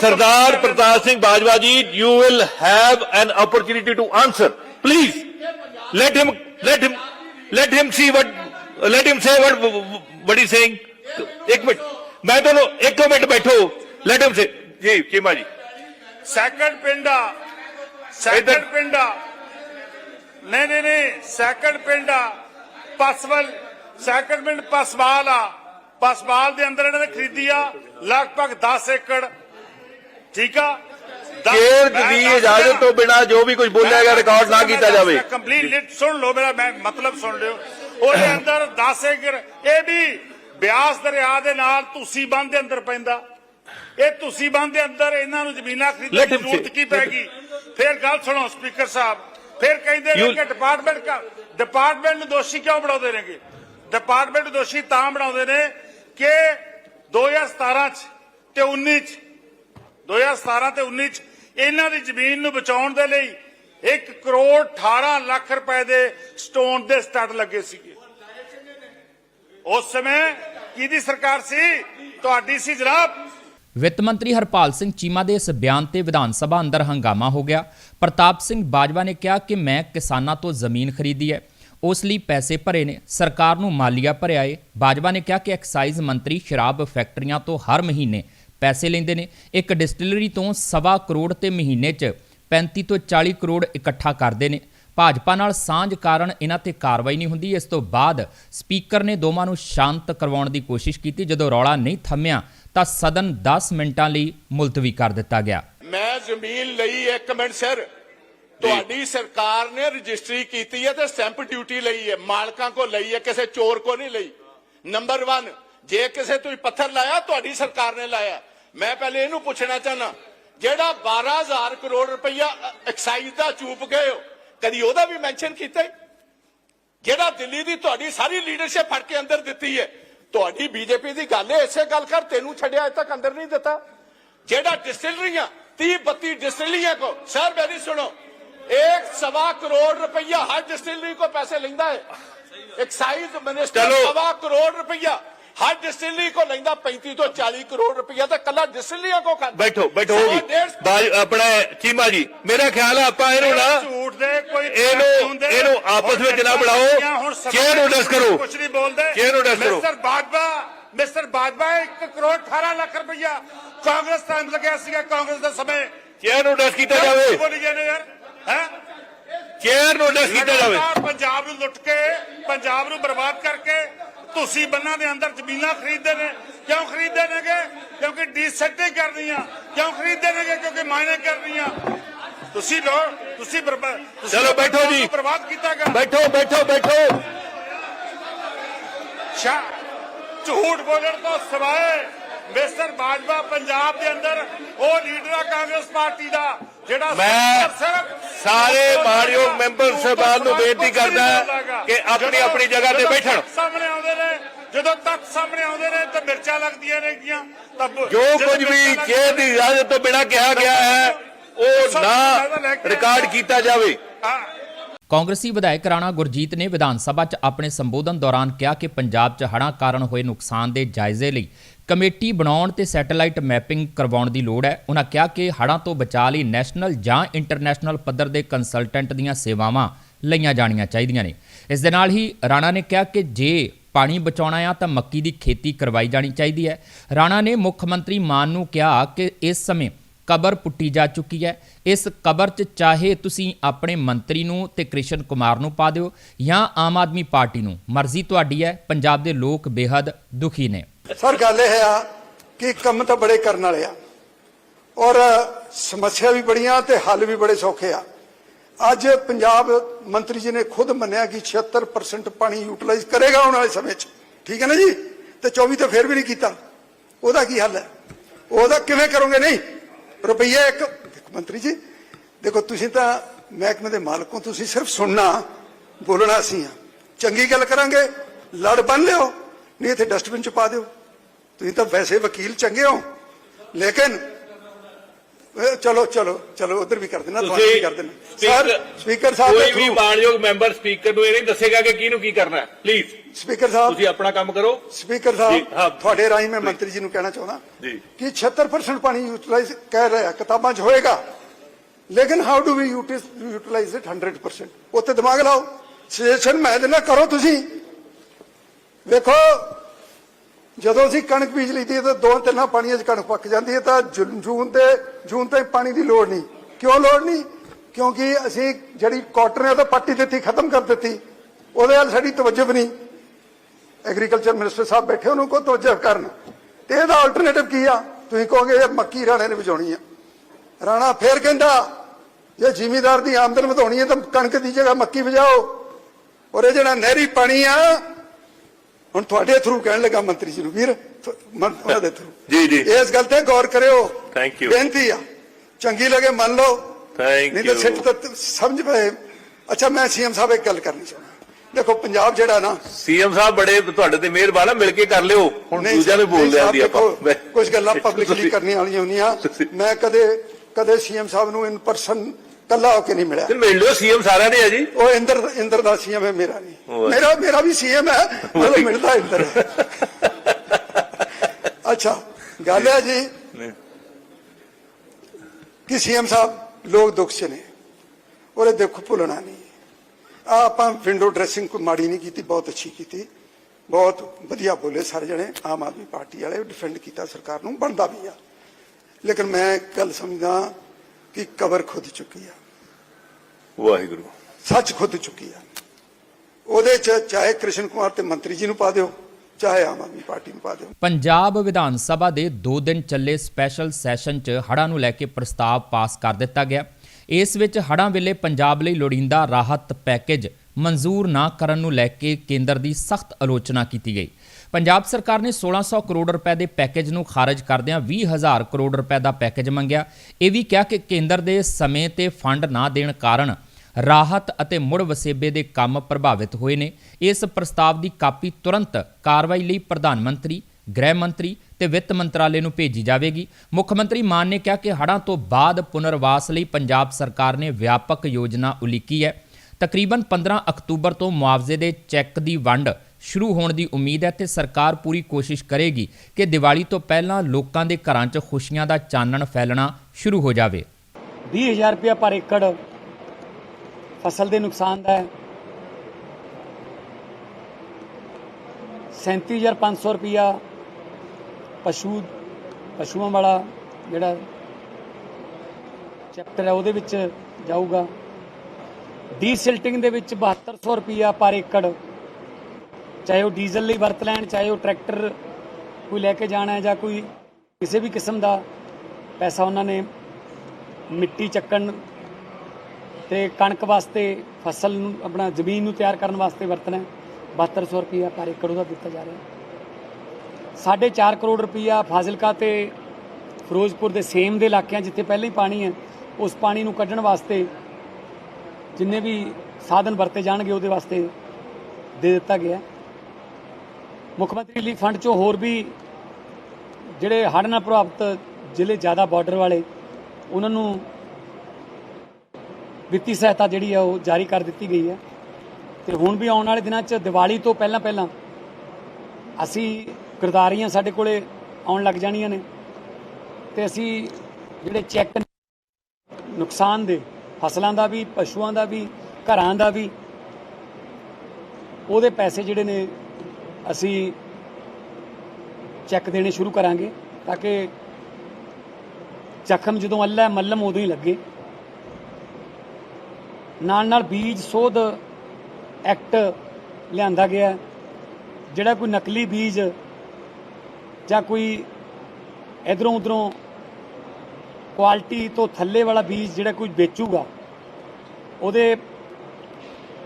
सरदार Pratap Singh Bajwa ji you will have an opportunity to answer please let him let him let him see what let him say what what Singh एक मिनट मैं तो एक मिनट बैठो। Let him say ji Cheema ji. Second पिंडा। Second पिंडा। ਨਹੀਂ ਨਹੀਂ ਨਹੀਂ ਸੈਕੰਡ ਪਿੰਡਾ ਪਸਵਲ ਸੈਕੰਡ ਪਿੰਡ ਪਸਵਾਲ ਆ। ਪਸਵਾਲ ਦੇ ਅੰਦਰ ਇਹਨਾਂ ਨੇ ਖਰੀਦੀ ਆ ਲਗਭਗ 10 ਏਕੜ ਠੀਕ ਆ? ਕੇਰ ਦੀ ਇਜਾਜ਼ਤ। ਤੋਂ ਬਿਨਾ ਜੋ ਵੀ ਕੁਝ ਬੋਲਿਆ ਗਿਆ ਰਿਕਾਰਡ ਨਾ ਕੀਤਾ ਜਾਵੇ। ਕੰਪਲੀਟ ਲਿਟ ਸੁਣ ਲਓ ਮੇਰਾ ਮੈਂ ਮਤਲਬ ਸੁਣ ਲਿਓ। ਉਹਦੇ ਅੰਦਰ 10 ਏਕੜ ਇਹ ਵੀ ਬਿਆਸ ਦਰਿਆ ਦੇ ਨਾਲ ਤੁਸੀਂ ਬੰਦ ਦੇ ਅੰਦਰ ਪੈਂਦਾ। ਇਹ ਤੁਸੀਂ ਬੰਦ ਦੇ ਅੰਦਰ ਇਹਨਾਂ ਨੂੰ ਜ਼ਮੀਨਾਂ ਖਰੀਦਣ ਦੀ ਜ਼ਰੂਰਤ. ਕੀ ਪੈਗੀ ਫਿਰ ਗੱਲ ਸੁਣੋ ਸਪੀਕਰ ਸਾਹਿਬ। ਫਿਰ ਕਹਿੰਦੇ ਨੇ ਕਿ ਡਿਪਾਰਟਮੈਂਟ ਡਿਪਾਰਟਮੈਂਟ ਨੂੰ ਦੋਸ਼ੀ ਕਿਉਂ ਬਣਾਉਂਦੇ ਨੇਗੇ? ਡਿਪਾਰਟਮੈਂਟ ਨੂੰ ਦੋਸ਼ੀ ਤਾਂ ਬਣਾਉਂਦੇ ਨੇ ਕਿ 2017 ਚ ਤੇ 19 ਚ 2017 ਤੇ 19 ਚ ਇਹਨਾਂ ਦੀ ਜ਼ਮੀਨ ਨੂੰ ਬਚਾਉਣ ਦੇ ਲਈ 1 ਕਰੋੜ 18 ਲੱਖ ਰੁਪਏ ਦੇ ਸਟੋਨ ਦੇ ਸਟੱਡ ਲੱਗੇ ਸੀਗੇ। ਉਸ ਸਮੇਂ ਕਿਹਦੀ ਸਰਕਾਰ ਸੀ? ਤੁਹਾਡੀ ਸੀ ਜਨਾਬ ਵਿੱਤ ਮੰਤਰੀ ਹਰਪਾਲ ਸਿੰਘ ਚੀਮਾ ਦੇ ਇਸ ਬਿਆਨ ਤੇ ਵਿਧਾਨ ਸਭਾ ਅੰਦਰ ਹੰਗਾਮਾ ਹੋ ਗਿਆ। ਪ੍ਰਤਾਪ ਸਿੰਘ ਬਾਜਵਾ ਨੇ ਕਿਹਾ ਕਿ ਮੈਂ ਕਿਸਾਨਾਂ ਤੋਂ ਜ਼ਮੀਨ ਖਰੀਦੀ ਹੈ। ਉਸ ਲਈ ਪੈਸੇ ਭਰੇ ਨੇ। ਸਰਕਾਰ ਨੂੰ ਮਾਲੀਆ ਭਰਿਆ ਏ। ਬਾਜਵਾ ਨੇ ਕਿਹਾ ਕਿ ਐਕਸਾਈਜ਼ ਮੰਤਰੀ ਸ਼ਰਾਬ ਫੈਕਟਰੀਆਂ ਤੋਂ ਹਰ ਮਹੀਨੇ ਪੈਸੇ ਲੈਂਦੇ ਨੇ। ਇੱਕ ਡਿਸਟਿਲਰੀ ਤੋਂ ਸਵਾ ਕਰੋੜ ਤੇ ਮਹੀਨੇ 'ਚ 35 ਤੋਂ 40 ਕਰੋੜ ਇਕੱਠਾ ਕਰਦੇ ਨੇ। ਭਾਜਪਾ ਨਾਲ ਸਾਂਝ ਕਾਰਨ ਇਹਨਾਂ ਤੇ ਕਾਰਵਾਈ ਨਹੀਂ ਹੁੰਦੀ। ਇਸ ਤੋਂ ਬਾਅਦ ਸਪੀਕਰ ਨੇ ਦੋਵਾਂ ਨੂੰ ਸ਼ਾਂਤ ਕਰਵਾਉਣ ਦੀ ਕੋਸ਼ਿਸ਼ ਕੀਤੀ। ਜਦੋਂ ਰੌਲਾ ਨਹੀਂ ਥੰਮਿਆ ਤਾਂ ਸਦਨ 10 ਮਿੰਟਾਂ ਲਈ ਮੁਲਤਵੀ ਕਰ ਦਿੱਤਾ ਗਿਆ। ਮੈਂ ਜ਼ਮੀਨ ਲਈ ਇੱਕ ਮਿੰਟ ਸਰ। ਤੁਹਾਡੀ ਸਰਕਾਰ ਨੇ ਰਜਿਸਟਰੀ ਕੀਤੀ ਹੈ ਤੇ ਸਟੈਂਪ ਡਿਊਟੀ ਲਈ ਹੈ। ਮਾਲਕਾਂ ਕੋ ਲਈ ਹੈ, ਕਿਸੇ ਚੋਰ ਕੋ ਨਹੀਂ ਲਈ। ਨੰਬਰ 1 ਜੇ ਕਿਸੇ ਤੁਸੀਂ ਪੱਥਰ ਲਾਇਆ, ਤੁਹਾਡੀ ਸਰਕਾਰ ਨੇ ਲਾਇਆ। ਮੈਂ ਪਹਿਲੇ ਇਹਨੂੰ ਪੁੱਛਣਾ ਚਾਹਨਾ ਜਿਹੜਾ 12000 ਕਰੋੜ ਰੁਪਈਆ ਐਕਸਾਈਜ਼ ਦਾ ਚੂਪ ਗਏ ਹੋ, ਕਦੀ ਉਹਦਾ ਵੀ ਮੈਂਸ਼ਨ ਕੀਤਾ ਜਿਹੜਾ ਦਿੱਲੀ ਦੀ ਤੁਹਾਡੀ ਸਾਰੀ ਲੀਡਰਸ਼ਿਪ ਫੜ ਕੇ ਅੰਦਰ ਦਿੱਤੀ ਹੈ ਤੁਹਾਡੀ ਬੀਜੇਪੀ ਦੀ ਗੱਲ ਹੈ ਇਸੇ ਗੱਲ ਕਰ ਤੈਨੂੰ ਛੱਡਿਆ ਅਜੇ ਤੱਕ ਅੰਦਰ ਨਹੀਂ ਦਿੱਤਾ ਜਿਹੜਾ ਡਿਸਟਿਲਰੀਆਂ 30 32 डिस्टिलरियां को सर मेरी सुनो एक सवा करोड़ रुपया हर डिस्टिलरी को पैसे लेंदा है एक्साइज मिनिस्टर चलो। सवा करोड़ रुपया ਹਰ ਡਿਸਟਿਲਰੀ ਕੋ ਲੈਂਦਾ 35 ਤੋਂ 40 ਕਰੋੜ ਰੁਪਇਆ ਤੇ ਕੱਲਾ ਡਿਸਟਿਲਰੀਆਂ ਕੋ ਖਾਂਦਾ। ਬੈਠੋ ਬੈਠੋ ਜੀ। ਆਪਣਾ ਚੀਮਾ ਜੀ। ਮੇਰਾ ਖਿਆਲ ਆ ਆਪਾਂ ਇਹਨੂੰ ਨਾ ਝੂਠ ਦੇ ਕੋਈ ਇਹਨੂੰ ਇਹਨੂੰ ਆਪਸ ਵਿੱਚ ਨਾ ਬੜਾਓ ਚੇਅਰ ਆਰਡਰਸ ਕਰੋ? ਕੁਝ ਨਹੀਂ ਬੋਲਦੇ। ਚੇਅਰ ਆਰਡਰਸ ਕਰੋ? ਮਿਸਟਰ ਬਾਜਵਾ ਮਿਸਟਰ ਬਾਜਵਾ 1 ਕਰੋੜ 18 ਲੱਖ ਰੁਪਇਆ ਕਾਂਗਰਸ ਟਾਈਮ ਲੱਗਿਆ ਸੀਗਾ ਕਾਂਗਰਸ ਦੇ ਸਮੇਂ। ਚੇਅਰ ਨੋਟਿਸ ਕੀਤਾ ਜਾਵੇ? ਬੋਲੀ ਜਾਂਦੇ ਯਾਰ? ਹੈ? ਚੇਅਰ ਨੋਟਿਸ ਕੀਤਾ ਜਾਵੇ? ਪੰਜਾਬ ਨੂੰ ਲੁੱਟ ਕੇ ਪੰਜਾਬ ਨੂੰ ਬਰਬਾਦ ਕਰਕੇ ਤੁਸੀਂ ਬੰਨਾਂ ਦੇ ਅੰਦਰ ਜ਼ਮੀਨਾਂ ਖਰੀਦਦੇ ਨੇ ਕਿਉਂ ਖਰੀਦਦੇ ਨੇਗੇ? ਕਿਉਂਕਿ ਡੀਸੈਟਿੰਗ ਕਰਨੀਆਂ। ਕਿਉਂ ਖਰੀਦਦੇ ਨੇਗੇ? ਕਿਉਂਕਿ ਮਾਇਨੇ ਕਰਨੀਆਂ। ਤੁਸੀਂ ਲੋ ਤੁਸੀਂ ਚਲੋ ਬੈਠੋ ਜੀ। ਬਰਬਾਦ ਕੀਤਾ ਗਾ ਬੈਠੋ ਬੈਠੋ ਬੈਠੋ। ਸ਼ਾ ਝੂਠ ਬੋਲਣ ਤੋਂ ਸਿਵਾਏ ਮਿਸਟਰ ਬਾਜਵਾ ਪੰਜਾਬ ਦੇ ਅੰਦਰ ਉਹ ਲੀਡਰ ਆ ਕਾਂਗਰਸ ਪਾਰਟੀ ਦਾ। ਮੈਂ ਸਾਰੇ ਮਾਣਯੋਗ ਮੈਂਬਰ ਸਾਹਿਬਾਨ ਨੂੰ ਬੇਨਤੀ ਕਰਦਾ। ਕਿ ਆਪਣੀ- ਆਪਣੀ ਜਗ੍ਹਾ ਤੇ ਜਦੋਂ ਬੈਠਣ। ਸਾਹਮਣੇ ਆਉਂਦੇ ਨੇ ਜਦੋਂ ਤੱਥ ਸਾਹਮਣੇ ਆਉਂਦੇ ਨੇ ਤਾਂ ਮਿਰਚਾਂ ਲੱਗਦੀਆਂ ਨੇਗੀਆਂ ਤਾਂ ਬ- ਜੋ ਕੁਝ ਵੀ ਚੇਅਰ ਦੀ ਇਜਾਜ਼ਤ ਤੋਂ ਬਿਨਾਂ ਕਿਹਾ ਗਿਆ ਹੈ ਉਹ ਨਾ ਰਿਕਾਰਡ ਕੀਤਾ ਜਾਵੇ ਕਾਂਗਰਸੀ ਵਿਧਾਇਕ ਰਾਣਾ ਗੁਰਜੀਤ ਨੇ ਵਿਧਾਨ ਸਭਾ 'ਚ ਆਪਣੇ ਸੰਬੋਧਨ ਦੌਰਾਨ ਕਿਹਾ ਕਿ ਪੰਜਾਬ 'ਚ ਹੜ੍ਹਾਂ ਕਾਰਨ ਹੋਏ ਨੁਕਸਾਨ ਦੇ ਜਾਇਜ਼ੇ ਲਈ ਕਮੇਟੀ ਬਣਾਉਣ ਤੇ ਸੈਟੇਲਾਈਟ ਮੈਪਿੰਗ ਕਰਵਾਉਣ ਦੀ ਲੋੜ ਹੈ। ਉਹਨਾਂ ਕਿਹਾ ਕਿ ਹੜ੍ਹਾਂ ਤੋਂ ਬਚਾਅ ਲਈ ਨੈਸ਼ਨਲ ਜਾਂ ਇੰਟਰਨੈਸ਼ਨਲ ਪੱਧਰ ਦੇ ਕੰਸਲਟੈਂਟ ਦੀਆਂ ਸੇਵਾਵਾਂ ਲਈਆਂ ਜਾਣੀਆਂ ਚਾਹੀਦੀਆਂ ਨੇ। ਇਸ ਦੇ ਨਾਲ ਹੀ ਰਾਣਾ ਨੇ ਕਿਹਾ ਕਿ ਜੇ ਪਾਣੀ ਬਚਾਉਣਾ ਆ ਤਾਂ ਮੱਕੀ ਦੀ ਖੇਤੀ ਕਰਵਾਈ ਜਾਣੀ ਚਾਹੀਦੀ ਹੈ। ਰਾਣਾ ਨੇ ਮੁੱਖ ਮੰਤਰੀ ਮਾਨ ਨੂੰ ਕਿਹਾ ਕਿ ਇਸ ਸਮੇਂ ਕਬਰ ਪੁੱਟੀ ਜਾ ਚੁੱਕੀ ਹੈ। ਇਸ ਕਬਰ 'ਚ ਚਾਹੇ ਤੁਸੀਂ ਆਪਣੇ ਮੰਤਰੀ ਨੂੰ ਤੇ ਕ੍ਰਿਸ਼ਨ ਕੁਮਾਰ ਨੂੰ ਪਾ ਦਿਓ ਜਾਂ ਆਮ ਆਦਮੀ ਪਾਰਟੀ ਨੂੰ, ਮਰਜ਼ੀ ਤੁਹਾਡੀ ਹੈ। ਪੰਜਾਬ ਦੇ ਲੋਕ ਬੇਹੱਦ ਦੁਖੀ ਨੇ। ਸਰ, ਗੱਲ ਇਹ ਆ ਕਿ ਕੰਮ ਤਾਂ ਬੜੇ ਕਰਨ ਵਾਲੇ ਆ। ਔਰ ਸਮੱਸਿਆ ਵੀ ਬੜੀਆਂ ਤੇ ਹੱਲ ਵੀ ਬੜੇ ਸੌਖੇ ਆ। ਅੱਜ ਪੰਜਾਬ ਮੰਤਰੀ ਜੀ ਨੇ ਖੁਦ ਮੰਨਿਆ ਕਿ 76% ਪਾਣੀ ਯੂਟਿਲਾਈਜ਼ ਕਰੇਗਾ ਆਉਣ ਵਾਲੇ ਸਮੇਂ 'ਚ। ਠੀਕ ਹੈ ਨਾ ਜੀ? ਤੇ 24 ਤਾਂ ਫਿਰ ਵੀ ਨਹੀਂ ਕੀਤਾ। ਉਹਦਾ ਕੀ ਹੱਲ ਹੈ? ਉਹਦਾ ਕਿਵੇਂ ਕਰੋਗੇ? ਨਹੀਂ, ਰੁਪਈਆ ਇੱਕ ਮੰਤਰੀ ਜੀ, ਦੇਖੋ ਤੁਸੀਂ ਤਾਂ ਮਹਿਕਮੇ ਦੇ ਮਾਲਕ ਹੋ, ਤੁਸੀਂ ਸਿਰਫ ਸੁਣਨਾ, ਬੋਲਣਾ ਅਸੀਂ ਆ। ਚੰਗੀ ਗੱਲ ਕਰਾਂਗੇ, ਲੜ ਬੰਨ ਲਿਓ, ਨਹੀਂ ਇੱਥੇ ਡਸਟਬਿਨ ਚ ਪਾ ਦਿਓ। ਤੁਸੀਂ ਤਾਂ ਵੈਸੇ ਵਕੀਲ ਚੰਗੇ ਹੋ ਲੇਕਿਨ ਚਲੋ ਚਲੋ ਚਲੋ ਉਧਰ ਵੀ ਕਰ ਦੇਣਾ ਤੁਹਾਨੂੰ ਵੀ ਕਰ ਦੇਣਾ। ਸਰ ਸਪੀਕਰ ਸਾਹਿਬ ਕੋਈ ਵੀ ਮਾਣਯੋਗ ਮੈਂਬਰ ਸਪੀਕਰ ਨੂੰ ਇਹ ਨਹੀਂ ਦੱਸੇਗਾ ਕਿ ਕਿਹਨੂੰ ਕੀ ਕਰਨਾ ਹੈ। ਪਲੀਜ਼ ਸਪੀਕਰ ਸਾਹਿਬ ਤੁਸੀਂ ਆਪਣਾ ਕੰਮ ਕਰੋ। ਸਪੀਕਰ। ਸਾਹਿਬ ਤੁਹਾਡੇ ਰਾਹੀਂ ਮੈਂ ਮੰਤਰੀ ਜੀ ਨੂੰ ਕਹਿਣਾ ਚਾਹੁੰਦਾ। ਕਿ 76% ਪਾਣੀ ਯੂਟਿਲਾਈਜ਼ ਕਹਿ ਰਿਹਾ ਕਿਤਾਬਾਂ 'ਚ ਹੋਏਗਾ। ਲੇਕਿਨ how do we utilize it 100% ਉੱਤੇ ਦਿਮਾਗ ਲਾਓ। ਸੁਜੈਸ਼ਨ ਮੈਂ ਦੇਣਾ ਕਰੋ ਤੁਸੀਂ। ਵੇਖੋ ਜਦੋਂ ਅਸੀਂ ਕਣਕ ਬੀਜ ਲਈਦੀ ਤਾਂ ਦੋ ਤਿੰਨਾਂ ਪਾਣੀਆਂ 'ਚ ਕਣਕ ਪੱਕ ਜਾਂਦੀ ਹੈ ਤਾਂ ਜੂ- ਜੂਨ ਤੇ, ਜੂਨ ਤੱਕ ਪਾਣੀ ਦੀ ਲੋੜ ਨਹੀਂ। ਕਿਉਂ ਲੋੜ ਨਹੀਂ? ਕਿਉਂਕਿ ਅਸੀਂ ਜਿਹੜੀ ਕਾਟਨ ਹੈ ਉਹ ਤਾਂ ਪੱਟੀ ਦਿੱਤੀ, ਖਤਮ ਕਰ ਦਿੱਤੀ। ਉਹਦੇ ਵੱਲ ਸਾਡੀ ਤਵੱਜੋ ਨਹੀਂ। ਐਗਰੀਕਲਚਰ ਮਿਨਿਸਟਰ ਸਾਹਿਬ ਬੈਠੇ, ਉਹਨੂੰ ਕੋ ਤਵੱਜੋ ਕਰਨ। ਤੇ ਇਹਦਾ ਆਲਟਰਨੇਟਿਵ ਕੀ ਆ? ਤੁਸੀਂ ਕਹੋਗੇ ਇਹ ਮੱਕੀ ਰਾਣੇ ਨੇ ਵਜਾਉਣੀ ਆ। ਰਾਣਾ ਫੇਰ ਕਹਿੰਦਾ, ਜੇ ਜ਼ਿਮੀਦਾਰ ਦੀ ਆਮਦਨ ਵਧਾਉਣੀ ਹੈ ਤਾਂ ਕਣਕ ਦੀ ਜਗ੍ਹਾ ਮੱਕੀ ਵਜਾਓ ਔਰ ਇਹ ਜਿਹੜਾ ਨਹਿਰੀ ਪਾਣੀ ਆ ਹੁਣ ਤੁਹਾਡੇ ਥਰੂ ਕਹਿਣ ਲੱਗਾ ਮੰਤਰੀ ਜੀ ਨੂੰ ਵੀਰ ਉਹਨਾਂ ਦੇ ਥਰੂ ਜੀ, ਜੀ। ਇਸ ਗੱਲ ਤੇ ਗੌਰ ਕਰਿਓ। Thank you. ਬੇਨਤੀ ਆ। ਚੰਗੀ ਲੱਗੇ ਮੰਨ ਲਓ। Thank ਨਹੀਂ ਤਾਂ. ਸਿੱਟ ਤਾਂ ਸਮਝ ਪਏ। ਅੱਛਾ ਮੈਂ ਸੀਐਮ ਸਾਹਿਬ ਇੱਕ ਗੱਲ ਕਰਨੀ ਚਾਹੁੰਦਾ। ਦੇਖੋ ਪੰਜਾਬ ਜਿਹੜਾ ਨਾ ਸੀਐਮ ਸਾਹਿਬ ਬੜੇ ਤੁਹਾਡੇ ਤੇ ਮਿਹਰਬਾਨ ਆ ਮਿਲ ਕੇ ਕਰ ਲਿਓ। ਹੁਣ ਦੂਜਿਆਂ ਨੂੰ ਬੋਲ ਲਿਆਂਦੀ ਸਾਹਿਬ, ਆਪਾਂ। ਕੁਝ ਗੱਲਾਂ ਪਬਲਿਕਲੀ ਕਰਨੀਆਂ ਵਾਲੀਆਂ ਹੁੰਦੀਆਂ। ਮੈਂ ਕਦੇ ਕਦੇ ਸੀਐਮ ਸਾਹਿਬ ਨੂੰ ਇਨ ਪਰਸਨ ਕੱਲਾ ਹੋ ਕੇ ਨਹੀਂ ਮਿਲਿਆ। ਤੇ ਮਿਲ ਲਿਓ ਸੀਐਮ ਸਾਰਿਆਂ ਨੇ ਆ ਜੀ। ਉਹ ਇੰਦਰ ਇੰਦਰ ਦਾ ਸੀਐਮ ਹੈ ਮੇਰਾ ਨਹੀਂ ਮੇਰਾ ਮੇਰਾ ਵੀ ਸੀਐਮ ਹੈ ਮਤਲਬ ਮਿਲਦਾ ਇੰਦਰ। ਅੱਛਾ ਗੱਲ ਹੈ ਜੀ ਕਿ ਸੀਐਮ ਸਾਹਿਬ ਲੋਕ ਦੁੱਖ ਚ ਨੇ ਉਹਦੇ ਦੁੱਖ ਭੁੱਲਣਾ ਨਹੀਂ। ਆ ਆਪਾਂ ਵਿੰਡੋ ਡਰੈਸਿੰਗ ਕੋਈ ਮਾੜੀ ਨਹੀਂ ਕੀਤੀ ਬਹੁਤ ਅੱਛੀ ਕੀਤੀ। ਬਹੁਤ ਵਧੀਆ ਬੋਲੇ ਸਾਰੇ ਜਣੇ ਆਮ ਆਦਮੀ ਪਾਰਟੀ ਵਾਲੇ ਡਿਫੈਂਡ ਕੀਤਾ ਸਰਕਾਰ ਨੂੰ ਬਣਦਾ ਵੀ ਆ। ਲੇਕਿਨ ਮੈਂ ਇੱਕ ਗੱਲ ਸਮਝਦਾ ਕਿ ਕਬਰ ਖੁਦ ਚੁੱਕੀ ਆ। ਵਾਹਿਗੁਰੂ। ਸੱਚ ਖੁਦ ਚੁੱਕੀ ਆ। ਉਹਦੇ ਚ ਚਾਹੇ ਕ੍ਰਿਸ਼ਨ ਕੁਮਾਰ ਤੇ ਮੰਤਰੀ ਜੀ ਨੂੰ ਪਾ ਦਿਓ ਚਾਹੇ ਆਮ ਆਦਮੀ ਪਾਰਟੀ ਨੂੰ ਪਾ ਦਿਓ। ਪੰਜਾਬ ਵਿਧਾਨ ਸਭਾ ਦੇ 2 ਦਿਨ ਚੱਲੇ ਸਪੈਸ਼ਲ ਸੈਸ਼ਨ 'ਚ ਹੜ੍ਹਾਂ ਨੂੰ ਲੈ ਕੇ ਪ੍ਰਸਤਾਵ ਪਾਸ ਕਰ ਦਿੱਤਾ ਗਿਆ। ਇਸ ਵਿੱਚ ਹੜ੍ਹਾਂ ਵੇਲੇ ਪੰਜਾਬ ਲਈ ਲੋੜੀਂਦਾ ਰਾਹਤ ਪੈਕੇਜ ਮਨਜ਼ੂਰ ਨਾ ਕਰਨ ਨੂੰ ਲੈ ਕੇ ਕੇਂਦਰ ਦੀ ਸਖਤ ਆਲੋਚਨਾ ਕੀਤੀ ਗਈ। ਪੰਜਾਬ ਸਰਕਾਰ ਨੇ 1600 ਕਰੋੜ ਰੁਪਏ ਦੇ ਪੈਕੇਜ ਨੂੰ ਖਾਰਜ ਕਰਦਿਆਂ 20000 ਕਰੋੜ ਰੁਪਏ ਦਾ ਪੈਕੇਜ ਮੰਗਿਆ। ਇਹ ਵੀ ਕਿਹਾ ਕਿ ਕੇਂਦਰ ਦੇ ਸਮੇਂ ਤੇ ਫੰਡ ਨਾ ਦੇਣ ਕਾਰਨ ਰਾਹਤ ਅਤੇ ਮੁੜ ਵਸੇਬੇ ਦੇ ਕੰਮ ਪ੍ਰਭਾਵਿਤ ਹੋਏ ਨੇ। ਇਸ ਪ੍ਰਸਤਾਵ ਦੀ ਕਾਪੀ ਤੁਰੰਤ ਕਾਰਵਾਈ ਲਈ ਪ੍ਰਧਾਨ ਮੰਤਰੀ, ਗ੍ਰਹਿ ਮੰਤਰੀ ਤੇ ਵਿੱਤ ਮੰਤਰਾਲੇ ਨੂੰ ਭੇਜੀ ਜਾਵੇਗੀ। ਮੁੱਖ ਮੰਤਰੀ ਮਾਨ ਨੇ ਕਿਹਾ ਕਿ ਹੜ੍ਹਾਂ ਤੋਂ ਬਾਅਦ ਪੁਨਰਵਾਸ ਲਈ ਪੰਜਾਬ ਸਰਕਾਰ ਨੇ ਵਿਆਪਕ ਯੋਜਨਾ ਉਲੀਕੀ ਹੈ। ਤਕਰੀਬਨ 15 ਅਕਤੂਬਰ ਤੋਂ ਮੁਆਵਜ਼ੇ ਦੇ ਚੈੱਕ ਦੀ ਵੰਡ ਸ਼ੁਰੂ ਹੋਣ ਦੀ ਉਮੀਦ ਹੈ ਤੇ ਸਰਕਾਰ ਪੂਰੀ ਕੋਸ਼ਿਸ਼ ਕਰੇਗੀ ਕਿ ਦੀਵਾਲੀ ਤੋਂ ਪਹਿਲਾਂ ਲੋਕਾਂ ਦੇ ਘਰਾਂ 'ਚ ਖੁਸ਼ੀਆਂ ਦਾ ਚਾਨਣ ਫੈਲਣਾ ਸ਼ੁਰੂ ਹੋ ਜਾਵੇ। 20000 ਰੁਪਇਆ ਪਰ ਏਕੜ ਫਸਲ ਦੇ ਨੁਕਸਾਨ ਦਾ ਹੈ। 37500 ਰੁਪਇਆ ਪਸ਼ੂ, ਪਸ਼ੂਆਂ ਵਾਲਾ ਜਿਹੜਾ ਚੈਪਟਰ ਹੈ ਉਹਦੇ ਵਿੱਚ ਜਾਊਗਾ। ਡੀਸਿਲਟਿੰਗ ਦੇ ਵਿੱਚ 7200 ਰੁਪਇਆ ਪਰ ਏਕੜ ਚਾਹੇ ਉਹ ਡੀਜ਼ਲ ਲਈ ਵਰਤ ਲੈਣ, ਚਾਹੇ ਉਹ ਟਰੈਕਟਰ ਕੋਈ ਲੈ ਕੇ ਜਾਣਾ ਹੈ ਜਾਂ ਕੋਈ ਕਿਸੇ ਵੀ ਕਿਸਮ ਦਾ ਪੈਸਾ ਉਹਨਾਂ ਨੇ ਮਿੱਟੀ ਚੱਕਣ ਤੇ ਕਣਕ ਵਾਸਤੇ ਫਸਲ ਨੂੰ, ਆਪਣਾ ਜ਼ਮੀਨ ਨੂੰ ਤਿਆਰ ਕਰਨ ਵਾਸਤੇ ਵਰਤਣਾ ਹੈ। 7200 ਰੁਪਇਆ ਪਰ ਏਕੜ ਉਹਦਾ ਦਿੱਤਾ ਜਾ ਰਿਹਾ ਸਾਢੇ 4 ਕਰੋੜ ਰੁਪਇਆ ਫਾਜ਼ਿਲਕਾ ਤੇ ਫਿਰੋਜ਼ਪੁਰ ਦੇ ਸੇਮ ਦੇ ਇਲਾਕਿਆਂ ਜਿੱਥੇ ਪਹਿਲਾਂ ਹੀ ਪਾਣੀ ਹੈ, ਉਸ ਪਾਣੀ ਨੂੰ ਕੱਢਣ ਵਾਸਤੇ ਜਿੰਨੇ ਵੀ ਸਾਧਨ ਵਰਤੇ ਜਾਣਗੇ ਉਹਦੇ ਵਾਸਤੇ ਦੇ ਦਿੱਤਾ ਗਿਆ ਮੁੱਖ ਮੰਤਰੀ ਲਈ ਫੰਡ ਚੋਂ ਹੋਰ ਵੀ ਜਿਹੜੇ ਹੜ੍ਹ ਨਾਲ ਪ੍ਰਭਾਵਿਤ ਜ਼ਿਲ੍ਹੇ ਜ਼ਿਆਦਾ ਬਾਰਡਰ ਵਾਲੇ, ਉਹਨਾਂ ਨੂੰ ਵਿੱਤੀ ਸਹਾਇਤਾ ਜਿਹੜੀ ਆ ਉਹ ਜਾਰੀ ਕਰ ਦਿੱਤੀ ਗਈ ਹੈ ਤੇ ਹੁਣ ਵੀ ਆਉਣ ਵਾਲੇ ਦਿਨਾਂ 'ਚ ਦੀਵਾਲੀ ਤੋਂ ਪਹਿਲਾਂ ਪਹਿਲਾਂ ਅਸੀਂ ਗਰਦਾਰੀਆਂ ਸਾਡੇ ਕੋਲੇ ਆਉਣ ਲੱਗ ਜਾਣੀਆਂ ਨੇ। ਤੇ ਅਸੀਂ ਜਿਹੜੇ ਚੈੱਕ ਨੁਕਸਾਨ ਦੇ, ਫਸਲਾਂ ਦਾ ਵੀ, ਪਸ਼ੂਆਂ ਦਾ ਵੀ, ਘਰਾਂ ਦਾ ਵੀ, ਉਹਦੇ ਪੈਸੇ ਜਿਹੜੇ ਨੇ ਅਸੀਂ ਚੈੱਕ ਦੇਣੇ ਸ਼ੁਰੂ ਕਰਾਂਗੇ ਤਾਂ ਕਿ ਜ਼ਖਮ ਜਦੋਂ ਅੱਲਾ ਮੱਲਮ ਉਦੋਂ ਹੀ ਲੱਗੇ। ਨਾਲ ਨਾਲ ਬੀਜ ਸੋਧ ਐਕਟ ਲਿਆਂਦਾ ਗਿਆ। ਜਿਹੜਾ ਕੋਈ ਨਕਲੀ ਬੀਜ ਜਾਂ ਕੋਈ ਇਧਰੋਂ ਉਧਰੋਂ ਕੁਆਲਿਟੀ ਤੋਂ ਥੱਲੇ ਵਾਲਾ ਬੀਜ ਜਿਹੜਾ ਕੋਈ ਵੇਚੂਗਾ, ਉਹਦੇ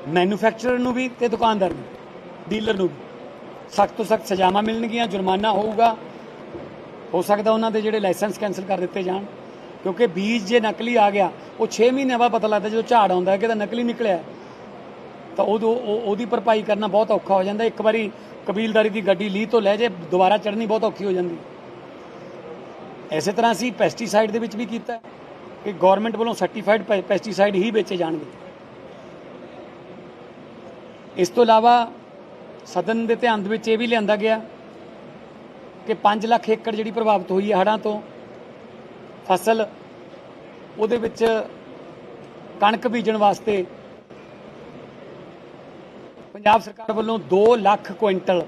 ਮੈਨੂਫੈਕਚਰਰ ਨੂੰ ਵੀ ਤੇ ਦੁਕਾਨਦਾਰ ਨੂੰ ਡੀਲਰ ਨੂੰ ਵੀ। ਸਖਤ ਤੋਂ ਸਖਤ ਸਜ਼ਾਵਾਂ ਮਿਲਣਗੀਆਂ, ਜੁਰਮਾਨਾ ਹੋਊਗਾ। ਹੋ ਸਕਦਾ ਉਹਨਾਂ ਦੇ ਜਿਹੜੇ ਲਾਇਸੈਂਸ ਕੈਨਸਲ ਕਰ ਦਿੱਤੇ ਜਾਣ। ਕਿਉਂਕਿ ਬੀਜ ਜੇ ਨਕਲੀ ਆ ਗਿਆ, ਉਹ 6 ਮਹੀਨੇ ਬਾਅਦ ਪਤਾ ਲੱਗਦਾ ਜਦੋਂ ਝਾੜ ਆਉਂਦਾ ਹੈ ਕਿ ਇਹਦਾ ਨਕਲੀ ਨਿਕਲਿਆ ਤਾਂ ਉਦੋਂ ਉਹਦੀ ਭਰਪਾਈ ਕਰਨਾ ਬਹੁਤ ਔਖਾ ਹੋ ਜਾਂਦਾ। ਇੱਕ ਵਾਰੀ ਕਬੀਲਦਾਰੀ ਦੀ ਗੱਡੀ ਲੀਹ ਤੋਂ ਲੈ ਜੇ, ਦੁਬਾਰਾ ਚੜ੍ਹਨੀ ਬਹੁਤ ਔਖੀ ਹੋ ਜਾਂਦੀ। ਐਸੇ ਤਰ੍ਹਾਂ ਅਸੀਂ ਪੈਸਟੀਸਾਈਡ ਦੇ ਵਿੱਚ ਵੀ ਕੀਤਾ ਕਿ ਗਵਰਨਮੈਂਟ ਵੱਲੋਂ ਸਰਟੀਫਾਈਡ ਪੈਸਟੀਸਾਈਡ ਹੀ ਵੇਚੇ ਜਾਣਗੇ। ਇਸ ਤੋਂ ਇਲਾਵਾ ਸਦਨ ਦੇ ਧਿਆਨ ਦੇ ਵਿੱਚ ਇਹ ਵੀ ਲਿਆਂਦਾ ਗਿਆ ਕਿ 5 ਲੱਖ ਏਕੜ ਜਿਹੜੀ ਪ੍ਰਭਾਵਿਤ ਹੋਈ ਹੈ ਹੜ੍ਹਾਂ ਤੋਂ, ਫਸਲ ਉਹਦੇ ਵਿੱਚ ਕਣਕ ਬੀਜਣ ਵਾਸਤੇ ਪੰਜਾਬ ਸਰਕਾਰ ਵੱਲੋਂ 2 ਲੱਖ ਕੁਇੰਟਲ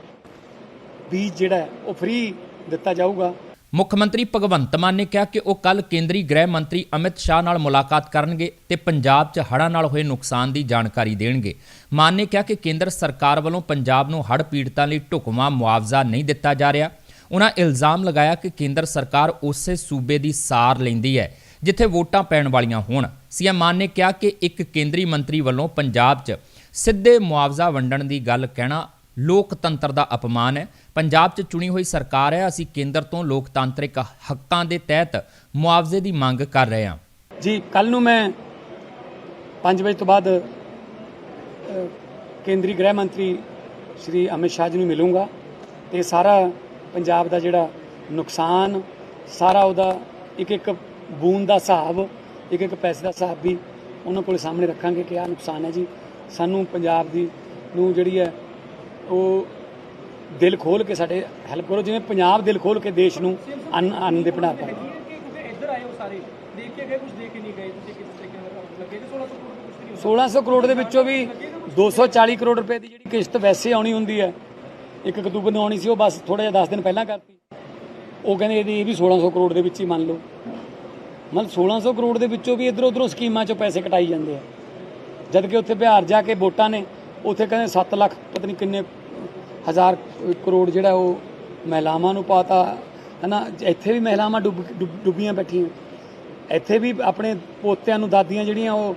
ਬੀਜ ਜਿਹੜਾ ਹੈ ਉਹ ਫ੍ਰੀ ਦਿੱਤਾ ਜਾਊਗਾ। ਮੁੱਖ ਮੰਤਰੀ ਭਗਵੰਤ ਮਾਨ ਨੇ ਕਿਹਾ ਕਿ ਉਹ ਕੱਲ ਕੇਂਦਰੀ ਗ੍ਰਹਿ ਮੰਤਰੀ ਅਮਿਤ ਸ਼ਾਹ ਨਾਲ ਮੁਲਾਕਾਤ ਕਰਨਗੇ ਤੇ ਪੰਜਾਬ 'ਚ ਹੜ੍ਹਾਂ ਨਾਲ ਹੋਏ ਨੁਕਸਾਨ ਦੀ ਜਾਣਕਾਰੀ ਦੇਣਗੇ। ਮਾਨ ਨੇ ਕਿਹਾ ਕਿ ਕੇਂਦਰ ਸਰਕਾਰ ਵੱਲੋਂ ਪੰਜਾਬ ਨੂੰ ਹੜ੍ਹ ਪੀੜਤਾਂ ਲਈ ਢੁਕਵਾਂ ਮੁਆਵਜ਼ਾ ਨਹੀਂ ਦਿੱਤਾ ਜਾ ਰਿਹਾ। ਉਹਨਾਂ ਇਲਜ਼ਾਮ ਲਗਾਇਆ ਕਿ ਕੇਂਦਰ ਸਰਕਾਰ ਉਸੇ ਸੂਬੇ ਦੀ ਸਾਰ ਲੈਂਦੀ ਹੈ, ਜਿੱਥੇ ਵੋਟਾਂ ਪੈਣ ਵਾਲੀਆਂ ਹੋਣ। ਸੀਐਮ ਮਾਨ ਨੇ ਕਿਹਾ ਕਿ ਇੱਕ ਕੇਂਦਰੀ ਮੰਤਰੀ ਵੱਲੋਂ ਪੰਜਾਬ 'ਚ ਸਿੱਧੇ ਮੁਆਵਜ਼ਾ ਵੰਡਣ ਦੀ ਗੱਲ ਕਹਿਣਾ ਲੋਕਤੰਤਰ ਦਾ ਅਪਮਾਨ ਹੈ। ਪੰਜਾਬ 'ਚ ਚੁਣੀ ਹੋਈ ਸਰਕਾਰ ਹੈ। ਅਸੀਂ ਕੇਂਦਰ ਤੋਂ ਲੋਕਤਾਂਤਰਿਕ ਹੱਕਾਂ ਦੇ ਤਹਿਤ ਮੁਆਵਜ਼ੇ ਦੀ ਮੰਗ ਕਰ ਰਹੇ ਹਾਂ। ਜੀ ਕੱਲ ਨੂੰ ਮੈਂ 5 ਵਜੇ ਤੋਂ ਬਾਅਦ ਕੇਂਦਰੀ ਗ੍ਰਹਿ ਮੰਤਰੀ ਸ਼੍ਰੀ ਅਮਿਤ ਸ਼ਾਹ ਜੀ ਨੂੰ ਮਿਲੂੰਗਾ ਤੇ ਸਾਰਾ ਪੰਜਾਬ ਦਾ ਜਿਹੜਾ ਨੁਕਸਾਨ, ਸਾਰਾ ਉਹਦਾ ਇੱਕ ਇੱਕ ਬੂੰਦ ਦਾ ਹਿਸਾਬ ਇੱਕ ਇੱਕ ਪੈਸੇ ਦਾ ਹਿਸਾਬ ਵੀ ਉਹਨਾਂ ਕੋਲ ਸਾਹਮਣੇ ਰੱਖਾਂਗੇ ਕਿ ਆਹ ਨੁਕਸਾਨ ਹੈ ਜੀ। ਸਾਨੂੰ ਪੰਜਾਬ ਦੀ ਨੂੰ ਜਿਹੜੀ ਹੈ ਉਹ ਦਿਲ ਖੋਲ ਕੇ ਸਾਡੇ ਹੈਲਪ ਕਰੋ ਜਿਵੇਂ ਪੰਜਾਬ ਦਿਲ ਖੋਲ ਕੇ ਦੇਸ਼ ਨੂੰ ਅੰਨ ਅੰਨ ਦੇ ਭੰਡਾਰ ਕਿਉਂਕਿ ਇੱਧਰ ਆਏ ਹੋ ਸਾਰੇ ਦੇਖ ਕੇ ਗਏ ਕੁਝ ਦੇਖ ਕੇ ਨਹੀਂ ਗਏ ਤੁਸੀਂ ਕਿਸ ਤਰੀਕੇ ਨਾਲ ਲੱਗੇ? ਤੇ 1600 ਕਰੋੜ ਕੁਝ ਨਹੀਂ 1600 ਕਰੋੜ ਦੇ ਵਿੱਚੋਂ ਵੀ 240 ਕਰੋੜ ਰੁਪਏ ਦੀ ਜਿਹੜੀ ਕਿਸ਼ਤ ਵੈਸੇ ਆਉਣੀ ਹੁੰਦੀ ਹੈ ਇੱਕ ਅਕਤੂਬਰ ਨੂੰ ਆਉਣੀ ਸੀ ਉਹ ਬਸ ਥੋੜਾ ਜਿਹਾ 10 ਦਿਨ ਪਹਿਲਾਂ ਕਰਤੀ। ਉਹ ਕਹਿੰਦੇ ਇਹਦੀ ਇਹ ਵੀ 1600 ਕਰੋੜ ਦੇ ਵਿੱਚ ਹੀ ਮੰਨ ਲਓ। ਮਤਲਬ 1600 ਕਰੋੜ ਦੇ ਵਿੱਚੋਂ ਵੀ ਇਧਰ ਉਧਰੋਂ ਸਕੀਮਾਂ 'ਚੋਂ ਪੈਸੇ ਕਟਾਈ ਜਾਂਦੇ ਆ। ਜਦ ਕਿ ਉੱਥੇ ਬਿਹਾਰ ਜਾ ਕੇ ਵੋਟਾਂ ਨੇ ਉੱਥੇ ਕਹਿੰਦੇ 7 ਲੱਖ, ਪਤਾ ਨਹੀਂ ਕਿੰਨੇ ਹਜ਼ਾਰ ਕਰੋੜ ਜਿਹੜਾ ਉਹ ਮਹਿਲਾਵਾਂ ਨੂੰ ਪਾਤਾ। ਹਨਾ, ਇੱਥੇ ਵੀ ਮਹਿਲਾਵਾਂ ਡੁੱਬ ਡੁੱਬ- ਡੁੱਬੀਆਂ ਬੈਠੀਆਂ। ਇੱਥੇ ਵੀ ਆਪਣੇ ਪੋਤਿਆਂ ਨੂੰ ਦਾਦੀਆਂ ਜਿਹੜੀਆਂ ਉਹ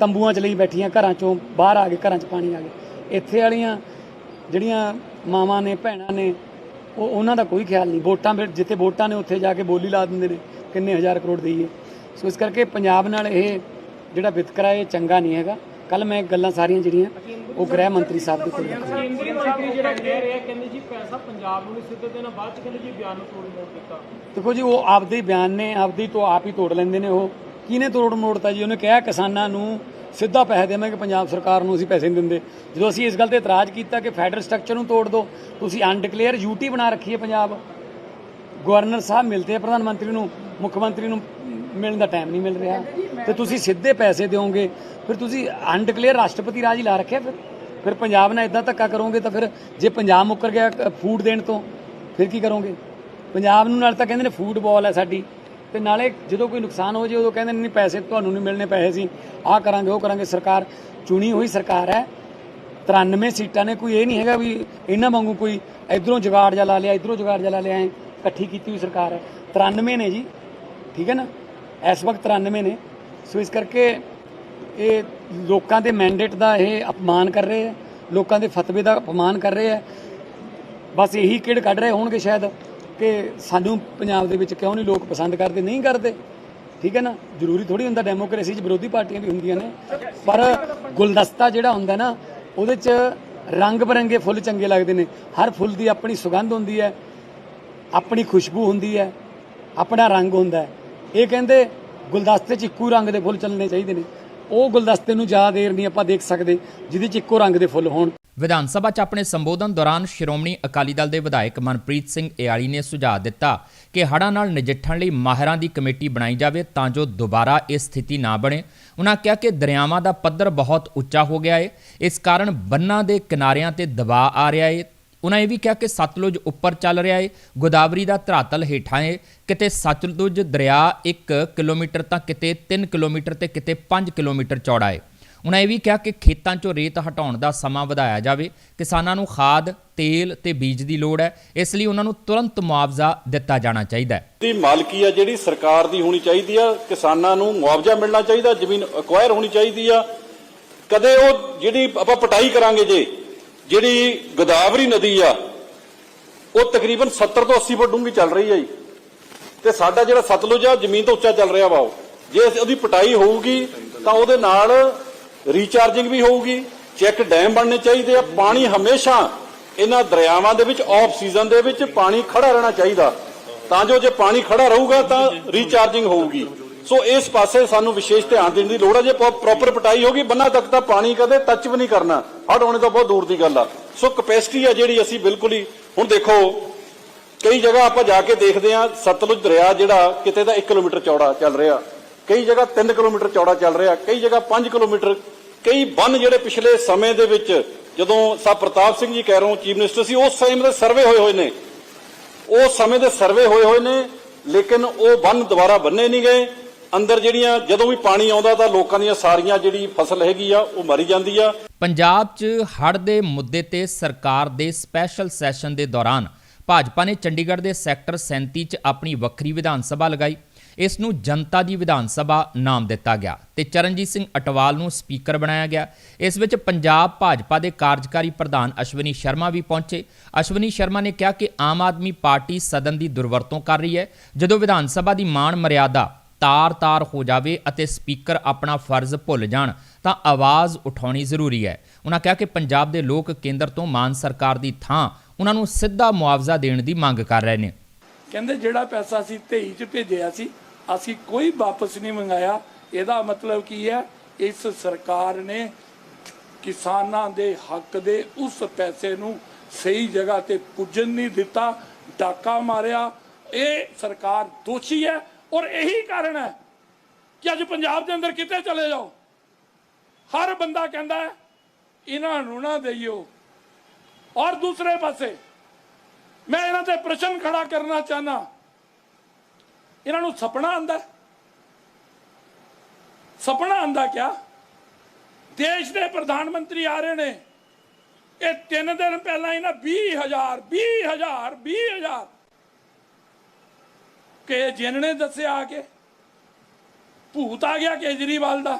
ਤੰਬੂਆਂ 'ਚ ਲਈ ਬੈਠੀਆਂ, ਘਰਾਂ 'ਚੋਂ ਬਾਹਰ ਆ ਗਏ, ਘਰਾਂ 'ਚ ਪਾਣੀ ਆ ਗਿਆ। ਇੱਥੇ ਵਾਲੀਆਂ ਜਿਹੜੀਆਂ ਮਾਵਾਂ ਨੇ, ਭੈਣਾਂ ਨੇ, ਉਹ, ਉਹਨਾਂ ਦਾ ਕੋਈ ਖਿਆਲ ਨਹੀਂ। ਵੋਟਾਂ ਜਿੱਥੇ ਵੋਟਾਂ ਨੇ, ਉੱਥੇ ਜਾ ਕੇ ਬੋਲੀ ਲਾ ਦਿੰਦੇ ਨੇ, ਕਿੰਨੇ ਹਜ਼ਾਰ ਕਰੋੜ ਦੇਈਏ। ਸੋ ਇਸ ਕਰਕੇ ਪੰਜਾਬ ਨਾਲ ਇਹ ਜਿਹੜਾ ਵਿਤਕਰਾ, ਇਹ ਚੰਗਾ ਨਹੀਂ ਹੈਗਾ। ਕੱਲ ਮੈਂ ਗੱਲਾਂ ਸਾਰੀਆਂ ਜਿਹੜੀਆਂ ਉਹ ਗ੍ਰਹਿ ਮੰਤਰੀ ਸਾਹਿਬ ਦੇ ਕੋਲ ਕੇਂਦਰੀ ਮੰਤਰੀ ਜਿਹੜਾ ਕਹਿ ਰਿਹਾ ਕਹਿੰਦੇ ਜੀ ਪੈਸਾ ਪੰਜਾਬ ਨੂੰ ਸਿੱਧੇ ਦੇਣਾ ਬਾਅਦ ਚ ਕਹਿੰਦੇ ਜੀ ਬਿਆਨ ਨੂੰ ਤੋੜ ਮੋੜ ਦਿੱਤਾ। ਦੇਖੋ ਜੀ ਉਹ ਆਪਦੇ ਬਿਆਨ ਨੇ ਆਪਦੀ ਤੋਂ ਆਪ ਹੀ ਤੋੜ ਲੈਂਦੇ ਨੇ ਉਹ। ਕਿਹਨੇ ਤੋੜ ਮੋੜਤਾ ਜੀ? ਉਹਨੇ ਕਿਹਾ ਕਿਸਾਨਾਂ ਨੂੰ ਸਿੱਧਾ ਪੈਸੇ ਦੇਵਾਂਗੇ ਪੰਜਾਬ ਸਰਕਾਰ ਨੂੰ ਅਸੀਂ ਪੈਸੇ ਨਹੀਂ ਦਿੰਦੇ। ਜਦੋਂ ਅਸੀਂ ਇਸ ਗੱਲ ਤੇ ਇਤਰਾਜ਼ ਕੀਤਾ ਕਿ ਫੈਡਰਲ ਸਟਰਕਚਰ ਨੂੰ ਤੋੜ ਦਿਓ ਤੁਸੀਂ ਅਨਡਿਕਲੇਅਰ ਯੂਟੀ ਬਣਾ ਰੱਖੀ ਹੈ ਪੰਜਾਬ। ਗਵਰਨਰ ਸਾਹਿਬ ਮਿਲਦੇ ਆ ਪ੍ਰਧਾਨ ਮੰਤਰੀ ਨੂੰ ਮੁੱਖ ਮੰਤਰੀ ਨੂੰ ਮਿਲਣ ਦਾ ਟਾਈਮ ਨਹੀਂ ਮਿਲ ਰਿਹਾ। ਤੇ ਤੁਸੀਂ ਸਿੱਧੇ ਪੈਸੇ ਦਿਓਗੇ, ਫਿਰ ਤੁਸੀਂ ਅਨਡਿਕਲੇਅਰ ਰਾਸ਼ਟਰਪਤੀ ਰਾਜ ਹੀ ਲਾ ਰੱਖਿਆ ਫਿਰ। ਫਿਰ ਪੰਜਾਬ ਨਾਲ ਇਦਾਂ ਧੱਕਾ ਕਰੋਗੇ ਤਾਂ ਫਿਰ ਜੇ ਪੰਜਾਬ ਮੁੱਕਰ ਗਿਆ ਫੂਡ ਦੇਣ ਤੋਂ, ਫਿਰ ਕੀ ਕਰੋਗੇ? ਪੰਜਾਬ ਨੂੰ ਨਾਲ ਤਾਂ ਕਹਿੰਦੇ ਨੇ ਫੁੱਟਬਾਲ ਹੈ ਸਾਡੀ। ਤੇ ਨਾਲੇ ਜਦੋਂ ਕੋਈ ਨੁਕਸਾਨ ਹੋ ਜੇ, ਉਦੋਂ ਕਹਿੰਦੇ ਨੇ ਨਹੀਂ, ਪੈਸੇ ਤੁਹਾਨੂੰ ਨਹੀਂ ਮਿਲਣੇ, ਪੈਸੇ ਸੀ ਆਹ ਕਰਾਂਗੇ, ਉਹ ਕਰਾਂਗੇ। ਸਰਕਾਰ ਚੁਣੀ ਹੋਈ ਸਰਕਾਰ ਹੈ। 93 ਸੀਟਾਂ ਨੇ, ਕੋਈ ਇਹ ਨਹੀਂ ਹੈਗਾ ਵੀ ਇਹਨਾਂ ਵਾਂਗੂ ਕੋਈ ਇਧਰੋਂ ਜੁਗਾੜ ਜਾ ਲਾ ਲਿਆ, ਇਧਰੋਂ ਜੁਗਾੜ ਜਾ ਲਾ ਲਿਆ, ਐ ਇਕੱਠੀ ਕੀਤੀ ਹੋਈ ਸਰਕਾਰ ਹੈ। 93 ਨੇ ਜੀ, ਠੀਕ ਹੈ ਨਾ? ਇਸ ਵਕਤ 93 ਨੇ। ਸੋ ਇਸ ਕਰਕੇ ਇਹ ਲੋਕਾਂ ਦੇ ਮੈਂਡੇਟ ਦਾ ਇਹ ਅਪਮਾਨ ਕਰ ਰਹੇ ਹੈ, ਲੋਕਾਂ ਦੇ ਫਤਵੇ ਦਾ ਅਪਮਾਨ ਕਰ ਰਹੇ ਹੈ। ਬਸ ਇਹੀ ਕਿਹੜ ਕੱਢ ਰਹੇ ਹੋਣਗੇ ਸ਼ਾਇਦ ਕਿ ਸਾਨੂੰ ਪੰਜਾਬ ਦੇ ਵਿੱਚ ਕਿਉਂ ਨਹੀਂ ਲੋਕ ਪਸੰਦ ਕਰਦੇ, ਨਹੀਂ ਕਰਦੇ? ਠੀਕ ਹੈ ਨਾ? ਜ਼ਰੂਰੀ ਥੋੜੀ ਹੁੰਦਾ ਡੈਮੋਕ੍ਰੇਸੀ 'ਚ ਵਿਰੋਧੀ ਪਾਰਟੀਆਂ ਵੀ ਹੁੰਦੀਆਂ ਨੇ। ਪਰ ਗੁਲਦਸਤਾ ਜਿਹੜਾ ਹੁੰਦਾ ਨਾ, ਉਹਦੇ 'ਚ ਰੰਗ ਬਰੰਗੇ ਫੁੱਲ ਚੰਗੇ ਲੱਗਦੇ ਨੇ। ਹਰ ਫੁੱਲ ਦੀ ਆਪਣੀ ਸੁਗੰਧ ਹੁੰਦੀ ਹੈ, ਆਪਣੀ ਖੁਸ਼ਬੂ ਹੁੰਦੀ ਹੈ, ਆਪਣਾ ਰੰਗ ਹੁੰਦਾ ਹੈ। ਇਹ ਕਹਿੰਦੇ ਗੁਲਦਸਤੇ 'ਚ ਇੱਕੋ ਰੰਗ ਦੇ ਫੁੱਲ ਚੱਲਣੇ ਚਾਹੀਦੇ ਨੇ। ਉਹ ਗੁਲਦਸਤੇ ਨੂੰ ਜ਼ਿਆਦਾ ਦੇਰ ਨਹੀਂ ਆਪਾਂ ਦੇਖ ਸਕਦੇ, ਜਿਹਦੇ 'ਚ ਇੱਕੋ ਰੰਗ ਦੇ ਫੁੱਲ ਹੋਣ। ਵਿਧਾਨ ਸਭਾ 'ਚ ਆਪਣੇ ਸੰਬੋਧਨ ਦੌਰਾਨ ਸ਼੍ਰੋਮਣੀ ਅਕਾਲੀ ਦਲ ਦੇ ਵਿਧਾਇਕ ਮਨਪ੍ਰੀਤ ਸਿੰਘ ਇਆਲੀ ਨੇ ਸੁਝਾਅ ਦਿੱਤਾ ਕਿ ਹੜ੍ਹਾਂ ਨਾਲ ਨਜਿੱਠਣ ਲਈ ਮਾਹਿਰਾਂ ਦੀ ਕਮੇਟੀ ਬਣਾਈ ਜਾਵੇ ਤਾਂ ਜੋ ਦੁਬਾਰਾ ਇਹ ਸਥਿਤੀ ਨਾ ਬਣੇ। ਉਹਨਾਂ ਕਿਹਾ ਕਿ ਦਰਿਆਵਾਂ ਦਾ ਪੱਧਰ ਬਹੁਤ ਉੱਚਾ ਹੋ ਗਿਆ ਹੈ ਇਸ ਕਾਰਨ ਬੰਨਾਂ ਦੇ ਕਿਨਾਰਿਆਂ ਤੇ ਦਬਾਅ ਆ ਰਿਹਾ ਹੈ ਉਹਨਾਂ ਇਹ ਵੀ ਕਿਹਾ ਕਿ ਸਤਲੁਜ ਉੱਪਰ ਚੱਲ ਰਿਹਾ ਏ, ਗੋਦਾਵਰੀ ਦਾ ਧਰਾਤਲ ਹੇਠਾਂ ਏ। ਕਿਤੇ ਸਤਲੁਜ ਦਰਿਆ 1 ਕਿਲੋਮੀਟਰ ਤਾਂ ਕਿਤੇ 3 ਕਿਲੋਮੀਟਰ ਤੇ ਕਿਤੇ 5 ਕਿਲੋਮੀਟਰ ਚੌੜਾ ਏ। ਉਹਨਾਂ ਇਹ ਵੀ ਕਿਹਾ ਕਿ ਖੇਤਾਂ 'ਚੋਂ ਰੇਤ ਹਟਾਉਣ ਦਾ ਸਮਾਂ ਵਧਾਇਆ ਜਾਵੇ। ਕਿਸਾਨਾਂ ਨੂੰ ਖਾਦ, ਤੇਲ ਤੇ ਬੀਜ ਦੀ ਲੋੜ ਹੈ। ਇਸ ਲਈ ਉਹਨਾਂ ਨੂੰ ਤੁਰੰਤ ਮੁਆਵਜ਼ਾ ਦਿੱਤਾ ਜਾਣਾ ਚਾਹੀਦਾ ਹੈ। ਦੀ ਮਾਲਕੀ ਆ ਜਿਹੜੀ ਸਰਕਾਰ ਦੀ ਹੋਣੀ ਚਾਹੀਦੀ ਆ। ਕਿਸਾਨਾਂ ਨੂੰ ਮੁਆਵਜ਼ਾ ਮਿਲਣਾ ਚਾਹੀਦਾ, ਜ਼ਮੀਨ ਅਕਵਾਇਰ ਹੋਣੀ ਚਾਹੀਦੀ ਆ। ਕਦੇ ਉਹ ਜਿਹੜੀ ਆਪਾਂ ਪਟਾਈ ਕਰਾਂਗੇ ਜੇ ਜਿਹੜੀ ਗੋਦਾਵਰੀ ਨਦੀ ਆ, ਉਹ ਤਕਰੀਬਨ 70 ਤੋਂ 80 ਫੁੱਟ ਡੂੰਘੀ ਚੱਲ ਰਹੀ ਹੈ ਜੀ। ਤੇ ਸਾਡਾ ਜਿਹੜਾ ਸਤਲੁਜ ਆ ਜ਼ਮੀਨ ਤੋਂ ਉੱਚਾ ਚੱਲ ਰਿਹਾ ਵਾ ਉਹ। ਜੇ ਉਹਦੀ ਪਟਾਈ ਹੋਊਗੀ, ਤਾਂ ਉਹਦੇ ਨਾਲ ਰੀਚਾਰਜਿੰਗ ਵੀ ਹੋਊਗੀ ਚੈੱਕ ਡੈਮ ਬਣਨੇ ਚਾਹੀਦੇ ਆ, ਪਾਣੀ ਹਮੇਸ਼ਾ ਇਹਨਾਂ ਦਰਿਆਵਾਂ ਦੇ ਵਿੱਚ ਆਫ ਸੀਜ਼ਨ ਦੇ ਵਿੱਚ ਪਾਣੀ ਖੜਾ ਰਹਿਣਾ ਚਾਹੀਦਾ। ਤਾਂ ਜੋ ਜੇ ਪਾਣੀ ਖੜਾ ਰਹੂਗਾ, ਤਾਂ ਰੀਚਾਰਜਿੰਗ ਹੋਊਗੀ। ਸੋ ਇਸ ਪਾਸੇ ਸਾਨੂੰ ਵਿਸ਼ੇਸ਼ ਧਿਆਨ ਦੇਣ ਦੀ ਲੋੜ ਹੈ ਜੇ ਪ੍ਰੋਪਰ ਪਟਾਈ ਹੋਗੀ ਬੰਨਾ ਤੱਕ ਤਾਂ ਪਾਣੀ ਕਦੇ ਟੱਚ ਵੀ ਨਹੀਂ ਕਰਨਾ। ਹੜ ਹੋਣੇ ਤਾਂ ਬਹੁਤ ਦੂਰ ਦੀ ਗੱਲ ਆ। ਸੋ ਕਪੈਸਿਟੀ ਆ ਜਿਹੜੀ ਅਸੀਂ ਬਿਲਕੁਲ ਹੀ, ਹੁਣ ਦੇਖੋ, ਕਈ ਜਗ੍ਹਾ ਆਪਾਂ ਜਾ ਕੇ ਦੇਖਦੇ ਆ ਸਤਲੁਜ ਦਰਿਆ ਜਿਹੜਾ ਕਿਤੇ ਤਾਂ 1 ਕਿਲੋਮੀਟਰ ਚੌੜਾ ਚੱਲ ਰਿਹਾ। ਕਈ ਜਗ੍ਹਾ 3 ਕਿਲੋਮੀਟਰ ਚੌੜਾ ਚੱਲ ਰਿਹਾ। ਕਈ ਜਗ੍ਹਾ 5 ਕਿਲੋਮੀਟਰ। ਕਈ ਬੰਨ ਜਿਹੜੇ ਪਿਛਲੇ ਸਮੇਂ ਦੇ ਵਿੱਚ, ਜਦੋਂ ਸਾ ਪ੍ਰਤਾਪ ਸਿੰਘ ਜੀ ਕਹਿ ਰਹੇ ਚੀਫ ਮਿਨਿਸਟਰ ਸੀ, ਉਸ ਸਮੇਂ ਦੇ ਸਰਵੇ ਹੋਏ ਹੋਏ ਨੇ। ਉਸ ਸਮੇਂ ਦੇ ਸਰਵੇ ਹੋਏ ਹੋਏ ਨੇ, ਲੇਕਿਨ ਉਹ ਬੰਨ ਦੁਬਾਰਾ ਬੰਨੇ ਨਹੀਂ ਗਏ। ਅੰਦਰ ਜਿਹੜੀਆਂ ਜਦੋਂ ਵੀ ਪਾਣੀ ਆਉਂਦਾ ਤਾਂ ਲੋਕਾਂ ਦੀਆਂ ਸਾਰੀਆਂ ਜਿਹੜੀ ਫਸਲ ਹੈਗੀ ਆ, ਉਹ ਮਰੀ ਜਾਂਦੀ ਆ। ਪੰਜਾਬ 'ਚ ਹੜ੍ਹ ਦੇ ਮੁੱਦੇ ਤੇ ਸਰਕਾਰ ਦੇ ਸਪੈਸ਼ਲ ਸੈਸ਼ਨ ਦੇ ਦੌਰਾਨ ਭਾਜਪਾ ਨੇ ਚੰਡੀਗੜ੍ਹ ਦੇ ਸੈਕਟਰ 37 'ਚ ਆਪਣੀ ਵੱਖਰੀ ਵਿਧਾਨ ਸਭਾ ਲਗਾਈ। ਇਸ ਨੂੰ ਜਨਤਾ ਦੀ ਵਿਧਾਨ ਸਭਾ ਨਾਮ ਦਿੱਤਾ ਗਿਆ ਤੇ ਚਰਨਜੀਤ ਸਿੰਘ ਅਟਵਾਲ ਨੂੰ ਸਪੀਕਰ ਬਣਾਇਆ ਗਿਆ। ਇਸ ਵਿੱਚ ਪੰਜਾਬ ਭਾਜਪਾ ਦੇ ਕਾਰਜਕਾਰੀ ਪ੍ਰਧਾਨ ਅਸ਼ਵਨੀ ਸ਼ਰਮਾ ਵੀ ਪਹੁੰਚੇ। ਅਸ਼ਵਨੀ ਸ਼ਰਮਾ ਨੇ ਕਿਹਾ ਕਿ ਆਮ ਆਦਮੀ ਪਾਰਟੀ ਸਦਨ ਦੀ ਦੁਰਵਰਤੋਂ ਕਰ ਰਹੀ ਹੈ। ਜਦੋਂ ਵਿਧਾਨ ਸਭਾ ਦੀ ਮਾਣ ਮਰਿਆਦਾ ਤਾਰ-ਤਾਰ ਹੋ ਜਾਵੇ ਅਤੇ ਸਪੀਕਰ ਆਪਣਾ ਫਰਜ਼ ਭੁੱਲ ਜਾਣ, ਤਾਂ ਆਵਾਜ਼ ਉਠਾਉਣੀ ਜ਼ਰੂਰੀ ਹੈ। ਉਹਨਾਂ ਕਿਹਾ ਕਿ ਪੰਜਾਬ ਦੇ ਲੋਕ ਕੇਂਦਰ ਤੋਂ ਮਾਨ ਸਰਕਾਰ ਦੀ ਥਾਂ ਉਹਨਾਂ ਨੂੰ ਸਿੱਧਾ ਮੁਆਵਜ਼ਾ ਦੇਣ ਦੀ ਮੰਗ ਕਰ ਰਹੇ ਨੇ। ਕਹਿੰਦੇ ਜਿਹੜਾ ਪੈਸਾ ਅਸੀਂ ਧੇਈ ਚ ਭੇਜਿਆ ਸੀ, ਅਸੀਂ ਕੋਈ ਵਾਪਸ ਨਹੀਂ ਮੰਗਾਇਆ। ਇਹਦਾ ਮਤਲਬ ਕੀ ਹੈ? ਇਸ ਸਰਕਾਰ ਨੇ ਕਿਸਾਨਾਂ ਦੇ ਹੱਕ ਦੇ ਉਸ ਪੈਸੇ ਨੂੰ ਸਹੀ ਜਗ੍ਹਾ ਤੇ ਪੁੱਜਣ ਨਹੀਂ ਦਿੱਤਾ, ਡਾਕਾ ਮਾਰਿਆ। ਇਹ ਸਰਕਾਰ ਦੋਸ਼ੀ ਹੈ। ਔਰ ਇਹੀ ਕਾਰਨ ਹੈ ਕਿ ਅੱਜ ਪੰਜਾਬ ਦੇ ਅੰਦਰ ਕਿਤੇ ਚਲੇ ਜਾਓ। ਹਰ ਬੰਦਾ ਕਹਿੰਦਾ ਇਹਨਾਂ ਨੂੰ ਨਾ ਦਈਓ। ਔਰ ਦੂਸਰੇ ਪਾਸੇ ਮੈਂ ਇਹਨਾਂ ਤੇ ਪ੍ਰਸ਼ਨ ਖੜਾ ਕਰਨਾ ਚਾਹਨਾ ਇਹਨਾਂ ਨੂੰ ਸੁਪਨਾ ਆਂਦਾ ਹੈ? ਸੁਪਨਾ ਆਂਦਾ ਕਿਆ? ਦੇਸ਼ ਦੇ ਪ੍ਰਧਾਨ ਮੰਤਰੀ ਆ ਰਹੇ ਨੇ। ਇਹ ਤਿੰਨ ਦਿਨ ਪਹਿਲਾਂ ਇਹਨਾਂ 20000 20000 20000 ਕਿ ਜਿਨ ਨੇ ਦੱਸਿਆ ਆ ਕੇ ਭੂਤ ਆ ਗਿਆ ਕੇਜਰੀਵਾਲ ਦਾ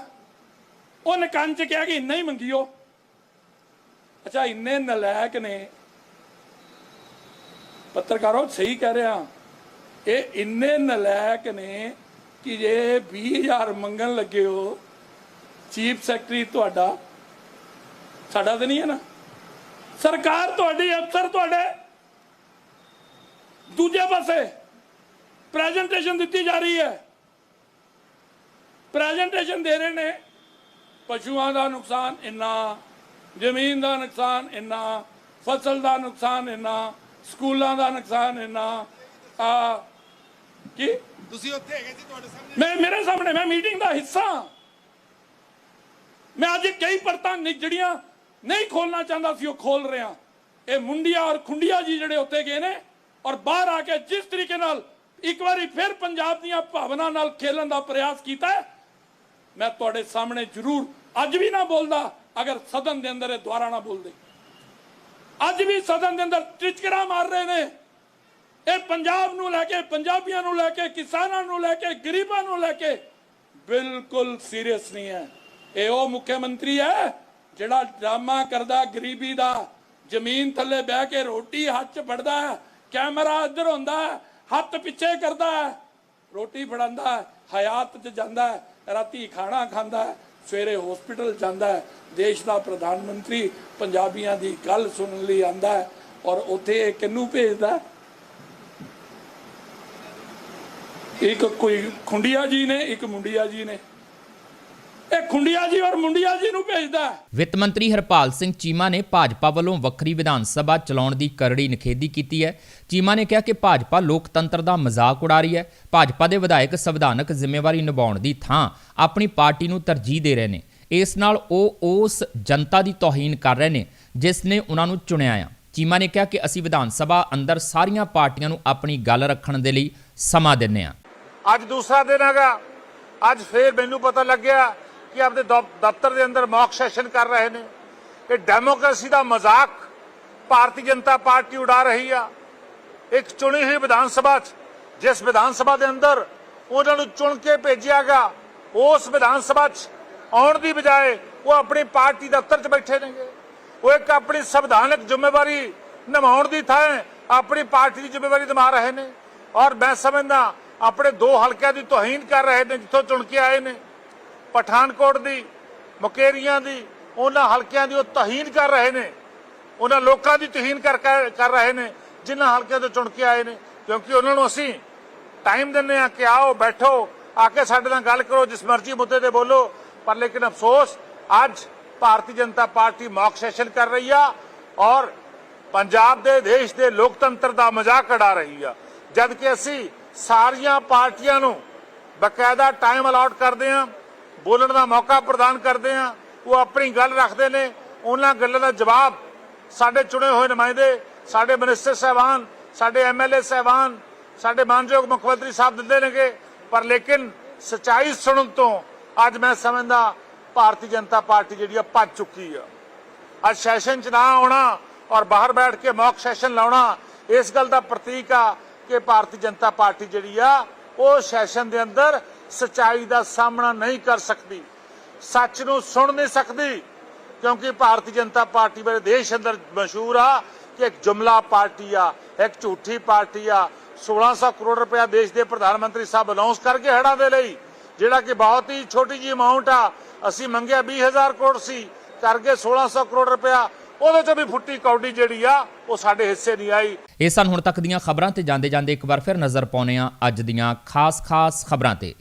ਉਹਨੇ ਨਕੰਨ ਚ ਕਿਹਾ ਕਿ ਇੰਨਾ ਹੀ ਮੰਗਿਓ। ਅੱਛਾ, ਇੰਨੇ ਨਲਾਇਕ ਨੇ। ਪੱਤਰਕਾਰੋ ਸਹੀ ਕਹਿ ਰਿਹਾ ਇਹ ਇੰਨੇ ਨਲਾਇਕ ਨੇ ਕਿ ਜੇ 20000 ਮੰਗਣ ਲੱਗੇ ਹੋ, ਚੀਫ ਸੈਕਟਰੀ ਤੁਹਾਡਾ, ਸਾਡਾ ਤਾਂ ਨਹੀਂ ਹੈ ਨਾ। ਸਰਕਾਰ ਤੁਹਾਡੀ, ਅਫਸਰ ਤੁਹਾਡੇ, ਦੂਜੇ ਪਾਸੇ ਪ੍ਰੈਜੈਂਟੇਸ਼ਨ ਦਿੱਤੀ ਜਾ ਰਹੀ ਹੈ। ਪ੍ਰੈਜੈਂਟੇਸ਼ਨ ਦੇ ਰਹੇ ਨੇ। ਪਸ਼ੂਆਂ ਦਾ ਨੁਕਸਾਨ ਇੰਨਾ ਜ਼ਮੀਨ ਦਾ ਨੁਕਸਾਨ ਇੰਨਾ ਫਸਲ ਦਾ ਨੁਕਸਾਨ ਇੰਨਾ ਸਕੂਲਾਂ ਦਾ ਨੁਕਸਾਨ ਇੰਨਾ। ਆ ਕੀ? ਤੁਸੀਂ ਉੱਥੇ ਹੈਗੇ ਸੀ ਤੁਹਾਡੇ ਸਾਹਮਣੇ? ਮੈਂ ਮੇਰੇ ਸਾਹਮਣੇ ਮੈਂ ਮੀਟਿੰਗ ਦਾ ਹਿੱਸਾ। ਮੈਂ ਅੱਜ ਕਈ ਪਰਤਾਂ ਜਿਹੜੀਆਂ ਨਹੀਂ ਖੋਲਣਾ ਚਾਹੁੰਦਾ ਸੀ ਉਹ ਖੋਲ ਰਿਹਾ। ਇਹ ਮੁੰਡਿਆ ਔਰ ਖੁੰਡਿਆ ਜੀ ਜਿਹੜੇ ਉੱਤੇ ਗਏ ਨੇ ਔਰ ਬਾਹਰ ਆ ਕੇ ਜਿਸ ਤਰੀਕੇ ਨਾਲ ਇੱਕ ਵਾਰੀ ਫਿਰ ਪੰਜਾਬ ਦੀਆਂ ਭਾਵਨਾ ਨਾਲ ਖੇਲਣ ਦਾ ਪ੍ਰਯਾਸ ਕੀਤਾ ਮੈਂ ਤੁਹਾਡੇ ਸਾਹਮਣੇ ਜ਼ਰੂਰ ਅੱਜ ਵੀ ਨਾ ਬੋਲਦਾ, ਅਗਰ ਸਦਨ ਦੇ ਅੰਦਰ ਇਹ ਦੁਆਰਾ ਨਾ ਬੋਲਦੇ। ਅੱਜ ਵੀ ਸਦਨ ਦੇ ਅੰਦਰ ਟਿਚਕਰਾ ਮਾਰ ਰਹੇ ਨੇ। ਇਹ ਪੰਜਾਬ ਨੂੰ ਲੈ ਕੇ, ਪੰਜਾਬੀਆਂ ਨੂੰ ਲੈ ਕੇ, ਕਿਸਾਨਾਂ ਨੂੰ ਲੈ ਕੇ, ਗਰੀਬਾਂ ਨੂੰ ਲੈ ਕੇ ਬਿਲਕੁਲ ਸੀਰੀਅਸ ਨਹੀਂ ਹੈ। ਇਹ ਉਹ ਮੁੱਖ ਮੰਤਰੀ ਹੈ, ਜਿਹੜਾ ਡਰਾਮਾ ਕਰਦਾ, ਗਰੀਬੀ ਦਾ। ਜ਼ਮੀਨ ਥੱਲੇ ਬਹਿ ਕੇ ਰੋਟੀ ਹੱਥ 'ਚ ਫੜਦਾ ਕੈਮਰਾ ਇੱਧਰ ਹੁੰਦਾ ਹੈ ਹੱਥ ਪਿੱਛੇ ਕਰਦਾ ਹੈ, ਰੋਟੀ ਫੜਾਉਂਦਾ ਹੈ, ਹਯਾਤ 'ਚ ਜਾਂਦਾ ਹੈ, ਰਾਤੀ ਖਾਣਾ ਖਾਂਦਾ ਹੈ, ਸਵੇਰੇ ਹਸਪੀਟਲ ਜਾਂਦਾ ਹੈ, ਦੇਸ਼ ਦਾ ਪ੍ਰਧਾਨ ਮੰਤਰੀ ਪੰਜਾਬੀਆਂ ਦੀ ਗੱਲ ਸੁਣਨ ਲਈ ਆਂਦਾ ਹੈ ਔਰ ਉੱਥੇ ਇਹ ਕਿਹਨੂੰ ਭੇਜਦਾ ਇੱਕ ਕੋਈ ਖੁੰਡੀਆ ਜੀ ਨੇ, ਇੱਕ ਮੁੰਡਿਆ ਜੀ ਨੇ। ਇਹ ਖੁੰਡੀਆ ਜੀ ਔਰ ਮੁੰਡਿਆ ਜੀ ਨੂੰ ਭੇਜਦਾ ਹੈ। ਵਿੱਤ ਮੰਤਰੀ ਹਰਪਾਲ ਸਿੰਘ ਚੀਮਾ ਨੇ ਭਾਜਪਾ ਵੱਲੋਂ ਵੱਖਰੀ ਵਿਧਾਨ ਸਭਾ ਚਲਾਉਣ ਦੀ ਕਰੜੀ ਨਿਖੇਧੀ ਕੀਤੀ ਹੈ। ਚੀਮਾ ਨੇ ਕਿਹਾ ਕਿ ਭਾਜਪਾ ਲੋਕਤੰਤਰ ਦਾ ਮਜ਼ਾਕ ਉਡਾ ਰਹੀ ਹੈ। ਭਾਜਪਾ ਦੇ ਵਿਧਾਇਕ ਸੰਵਿਧਾਨਕ ਜ਼ਿੰਮੇਵਾਰੀ ਨਿਭਾਉਣ ਦੀ ਥਾਂ ਆਪਣੀ ਪਾਰਟੀ ਨੂੰ ਤਰਜੀਹ ਦੇ ਰਹੇ ਨੇ। ਇਸ ਨਾਲ ਉਹ ਉਸ ਜਨਤਾ ਦੀ ਤੋਹੀਨ ਕਰ ਰਹੇ ਨੇ ਜਿਸ ਨੇ ਉਹਨਾਂ ਨੂੰ ਚੁਣਿਆ ਆ। ਚੀਮਾ ਨੇ ਕਿਹਾ ਕਿ ਅਸੀਂ ਵਿਧਾਨ ਸਭਾ ਅੰਦਰ ਸਾਰੀਆਂ ਪਾਰਟੀਆਂ ਨੂੰ ਆਪਣੀ ਗੱਲ ਰੱਖਣ ਦੇ ਲਈ ਸਮਾਂ ਦਿੰਦੇ ਹਾਂ। ਅੱਜ ਦੂਸਰਾ ਦਿਨ ਹੈਗਾ। ਅੱਜ ਫੇਰ ਮੈਨੂੰ ਪਤਾ ਲੱਗਿਆ ਕਿ ਆਪਦੇ ਦਫ਼ਤਰ ਦੇ ਅੰਦਰ ਮੌਕ ਸੈਸ਼ਨ ਕਰ ਰਹੇ ਨੇ ਇਹ ਡੈਮੋਕ੍ਰੇਸੀ ਦਾ ਮਜ਼ਾਕ ਭਾਰਤੀ ਜਨਤਾ ਪਾਰਟੀ ਉਡਾ ਰਹੀ ਆ। ਇੱਕ ਚੁਣੀ ਹੋਈ ਵਿਧਾਨ ਸਭਾ 'ਚ, ਜਿਸ ਵਿਧਾਨ ਸਭਾ ਦੇ ਅੰਦਰ ਉਹਨਾਂ ਨੂੰ ਚੁਣ ਕੇ ਭੇਜਿਆ ਗਿਆ, ਉਸ ਵਿਧਾਨ ਸਭਾ 'ਚ ਆਉਣ ਦੀ ਬਜਾਏ ਉਹ ਆਪਣੀ ਪਾਰਟੀ ਦਫ਼ਤਰ 'ਚ ਬੈਠੇ ਨੇਗੇ ਉਹ ਇੱਕ ਆਪਣੀ ਸੰਵਿਧਾਨਕ ਜ਼ਿੰਮੇਵਾਰੀ ਨਿਭਾਉਣ ਦੀ ਥਾਂ ਆਪਣੀ ਪਾਰਟੀ ਦੀ ਜ਼ਿੰਮੇਵਾਰੀ ਨਿਭਾ ਰਹੇ ਨੇ। ਔਰ ਮੈਂ ਸਮਝਦਾ ਆਪਣੇ ਦੋ ਹਲਕਿਆਂ ਦੀ ਤੋਹੀਨ ਕਰ ਰਹੇ ਨੇ, ਜਿੱਥੋਂ ਚੁਣ ਕੇ ਆਏ ਨੇ। ਪਠਾਨਕੋਟ ਦੀ, ਮੁਕੇਰੀਆਂ ਦੀ, ਉਹਨਾਂ ਹਲਕਿਆਂ ਦੀ ਉਹ ਤਹੀਨ ਕਰ ਰਹੇ ਨੇ। ਉਹਨਾਂ ਲੋਕਾਂ ਦੀ ਤਹੀਨ ਕਰ ਕਰ ਰਹੇ ਨੇ, ਜਿਨ੍ਹਾਂ ਹਲਕਿਆਂ ਤੋਂ ਚੁਣ ਕੇ ਆਏ ਨੇ। ਕਿਉਂਕਿ ਉਹਨਾਂ ਨੂੰ ਅਸੀਂ ਟਾਈਮ ਦਿੰਦੇ ਆ ਕਿ ਆਓ, ਬੈਠੋ, ਆ ਕੇ ਸਾਡੇ ਨਾਲ ਗੱਲ ਕਰੋ, ਜਿਸ ਮਰਜ਼ੀ ਮੁੱਦੇ ਤੇ ਬੋਲੋ। ਪਰ ਲੇਕਿਨ ਅਫਸੋਸ, ਅੱਜ Bharatiya Janata Party mock session ਕਰ ਰਹੀ ਆ ਔਰ ਪੰਜਾਬ ਦੇ, ਦੇਸ਼ ਦੇ ਲੋਕਤੰਤਰ ਦਾ ਮਜ਼ਾਕ ਉਡਾ ਰਹੀ ਆ। ਜਦ ਕਿ ਅਸੀਂ ਸਾਰੀਆਂ ਪਾਰਟੀਆਂ ਨੂੰ ਬਕਾਇਦਾ ਟਾਈਮ ਅਲਾਟ ਕਰਦੇ ਆ ਬੋਲਣ ਦਾ ਮੌਕਾ ਪ੍ਰਦਾਨ ਕਰਦੇ ਆ, ਉਹ ਆਪਣੀ ਗੱਲ ਰੱਖਦੇ ਨੇ, ਉਹਨਾਂ ਗੱਲਾਂ ਦਾ ਜਵਾਬ ਸਾਡੇ ਚੁਣੇ ਹੋਏ ਨੁਮਾਇੰਦੇ, ਸਾਡੇ ਮਿਨਿਸਟਰ ਸਾਹਿਬਾਨ, ਸਾਡੇ ਐਮਐਲਏ ਸਾਹਿਬਾਨ, ਸਾਡੇ ਮਾਨਯੋਗ ਮੁੱਖ ਮੰਤਰੀ ਸਾਹਿਬ ਦਿੰਦੇ ਨੇਗੇ। ਪਰ ਲੇਕਿਨ ਸਚਾਈ ਸੁਣਨ ਤੋਂ ਅੱਜ ਮੈਂ ਸਮਝਦਾ ਭਾਰਤੀ ਜਨਤਾ ਪਾਰਟੀ ਜਿਹੜੀ ਆ ਭੱਜ ਚੁੱਕੀ ਆ। ਅੱਜ ਸੈਸ਼ਨ ਚ ਨਾ ਆਉਣਾ ਔਰ ਬਾਹਰ ਬੈਠ ਕੇ ਮੌਕ ਸੈਸ਼ਨ ਲਾਉਣਾ, ਇਸ ਗੱਲ ਦਾ ਪ੍ਰਤੀਕ ਆ ਕਿ ਭਾਰਤੀ ਜਨਤਾ ਪਾਰਟੀ ਜਿਹੜੀ ਆ, ਉਹ ਸੈਸ਼ਨ ਦੇ ਅੰਦਰ ਸਚਾਈ ਦਾ ਸਾਹਮਣਾ ਨਹੀਂ ਕਰ ਸਕਦੀ। ਸੱਚ ਨੂੰ ਸੁਣ ਨਹੀਂ ਸਕਦੀ, ਕਿਉਂਕਿ ਭਾਰਤੀ ਜਨਤਾ ਪਾਰਟੀ ਬਾਰੇ ਦੇਸ਼ ਅੰਦਰ ਮਸ਼ਹੂਰ ਆ ਕਿ ਇੱਕ ਜੁਮਲਾ ਪਾਰਟੀ ਆ, ਇੱਕ ਝੂਠੀ ਪਾਰਟੀ ਆ। 1600 ਕਰੋੜ ਰੁਪਇਆ ਦੇਸ਼ ਦੇ ਪ੍ਰਧਾਨ ਮੰਤਰੀ ਸਾਹਿਬ ਅਨਾਉਂਸ ਕਰਕੇ ਹੜਾਂ ਦੇ ਲਈ, ਜਿਹੜਾ ਕਿ ਬਹੁਤ ਹੀ ਛੋਟੀ ਜੀ ਅਮਾਉਂਟ ਆ। ਅਸੀਂ ਮੰਗਿਆ 20000 ਕਰੋੜ ਸੀ, ਕਰਕੇ 1600 ਕਰੋੜ ਰੁਪਇਆ, ਉਹਦੇ ਚ ਵੀ ਫੁੱਟੀ ਕੌਡੀ ਜਿਹੜੀ ਆ, ਉਹ ਸਾਡੇ ਹਿੱਸੇ ਨਹੀਂ ਆਈ। ਇਹ ਸਨ ਹੁਣ ਤੱਕ ਦੀਆਂ ਖਬਰਾਂ ਤੇ ਜਾਂਦੇ ਜਾਂਦੇ ਇੱਕ ਵਾਰ ਫਿਰ ਨਜ਼ਰ ਪਾਉਨੇ ਆ ਅੱਜ ਦੀਆਂ ਖਾਸ-ਖਾਸ ਖਬਰਾਂ ਤੇ।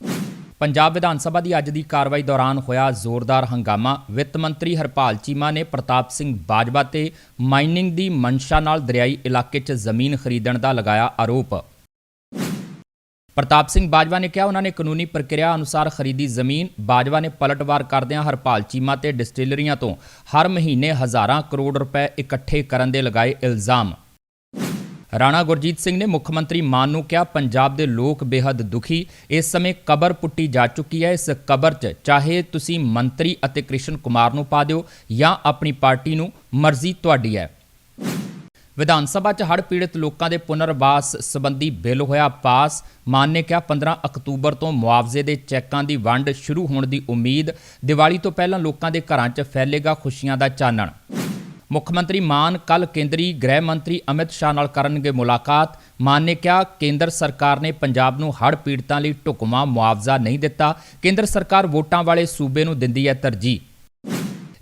ਪੰਜਾਬ ਵਿਧਾਨ ਸਭਾ ਦੀ ਅੱਜ ਦੀ ਕਾਰਵਾਈ ਦੌਰਾਨ ਹੋਇਆ ਜ਼ੋਰਦਾਰ ਹੰਗਾਮਾ। ਵਿੱਤ ਮੰਤਰੀ ਹਰਪਾਲ ਚੀਮਾ ਨੇ ਪ੍ਰਤਾਪ ਸਿੰਘ ਬਾਜਵਾ ਤੇ ਮਾਈਨਿੰਗ ਦੀ ਮਨਸ਼ਾ ਨਾਲ ਦਰਿਆਈ ਇਲਾਕੇ 'ਚ ਜ਼ਮੀਨ ਖਰੀਦਣ ਦਾ ਲਗਾਇਆ ਆਰੋਪ। ਪ੍ਰਤਾਪ ਸਿੰਘ ਬਾਜਵਾ ਨੇ ਕਿਹਾ, ਉਹਨਾਂ ਨੇ ਕਾਨੂੰਨੀ ਪ੍ਰਕਿਰਿਆ ਅਨੁਸਾਰ ਖਰੀਦੀ ਜ਼ਮੀਨ। ਬਾਜਵਾ ਨੇ ਪਲਟਵਾਰ ਕਰਦਿਆਂ ਹਰਪਾਲ ਚੀਮਾ ਤੇ ਡਿਸਟਿਲਰੀਆਂ ਤੋਂ ਹਰ ਮਹੀਨੇ ਹਜ਼ਾਰਾਂ ਕਰੋੜ ਰੁਪਏ ਇਕੱਠੇ ਕਰਨ ਦੇ ਲਗਾਏ ਇਲਜ਼ਾਮ। ਰਾਣਾ ਗੁਰਜੀਤ ਸਿੰਘ ਨੇ ਮੁੱਖ ਮੰਤਰੀ ਮਾਨ ਨੂੰ ਕਿਹਾ, ਪੰਜਾਬ ਦੇ ਲੋਕ ਬੇहद ਦੁਖੀ। ਇਸ ਸਮੇਂ ਕਬਰ ਪੁੱਟੀ ਜਾ ਚੁੱਕੀ ਹੈ। ਇਸ ਕਬਰ 'ਚ ਚਾਹੇ ਤੁਸੀਂ ਮੰਤਰੀ ਅਤੇ ਕ੍ਰਿਸ਼ਨ ਕੁਮਾਰ ਨੂੰ ਪਾ ਦਿਓ ਜਾਂ ਆਪਣੀ ਪਾਰਟੀ ਨੂੰ, ਮਰਜ਼ੀ ਤੁਹਾਡੀ ਹੈ। ਵਿਧਾਨ ਸਭਾ 'ਚ ਹੜ੍ਹ ਪੀੜਤ ਲੋਕਾਂ ਦੇ ਪੁਨਰਵਾਸ ਸੰਬੰਧੀ ਬਿੱਲ ਹੋਇਆ ਪਾਸ। ਮਾਨ ਨੇ ਕਿਹਾ 15 ਅਕਤੂਬਰ ਤੋਂ ਮੁਆਵਜ਼ੇ ਦੇ ਚੈੱਕਾਂ ਦੀ ਵੰਡ ਸ਼ੁਰੂ ਹੋਣ ਦੀ ਉਮੀਦ। ਦੀਵਾਲੀ ਤੋਂ ਪਹਿਲਾਂ ਲੋਕਾਂ ਦੇ ਘਰਾਂ 'ਚ ਫੈਲੇਗਾ ਖੁਸ਼ੀਆਂ ਦਾ ਚਾਨਣ। ਮੁੱਖ ਮੰਤਰੀ ਮਾਨ ਕੱਲ ਕੇਂਦਰੀ ਗ੍ਰਹਿ ਮੰਤਰੀ ਅਮਿਤ ਸ਼ਾਹ ਨਾਲ ਕਰਨਗੇ ਮੁਲਾਕਾਤ। ਮਾਨ ਨੇ ਕਿਹਾ, ਕੇਂਦਰ ਸਰਕਾਰ ਨੇ ਪੰਜਾਬ ਨੂੰ ਹੜ੍ਹ ਪੀੜਤਾਂ ਲਈ ਢੁਕਵਾਂ ਮੁਆਵਜ਼ਾ ਨਹੀਂ ਦਿੱਤਾ। ਕੇਂਦਰ ਸਰਕਾਰ ਵੋਟਾਂ ਵਾਲੇ ਸੂਬੇ ਨੂੰ ਦਿੰਦੀ ਹੈ ਤਰਜੀਹ।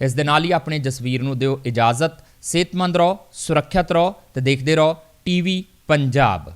ਇਸ ਦੇ ਨਾਲ ਹੀ ਆਪਣੇ ਜਸਵੀਰ ਨੂੰ ਦਿਓ ਇਜਾਜ਼ਤ। ਸਿਹਤਮੰਦ ਰਹੋ, ਸੁਰੱਖਿਅਤ ਰਹੋ ਤੇ ਦੇਖਦੇ ਰਹੋ, ਟੀਵੀ ਪੰਜਾਬ।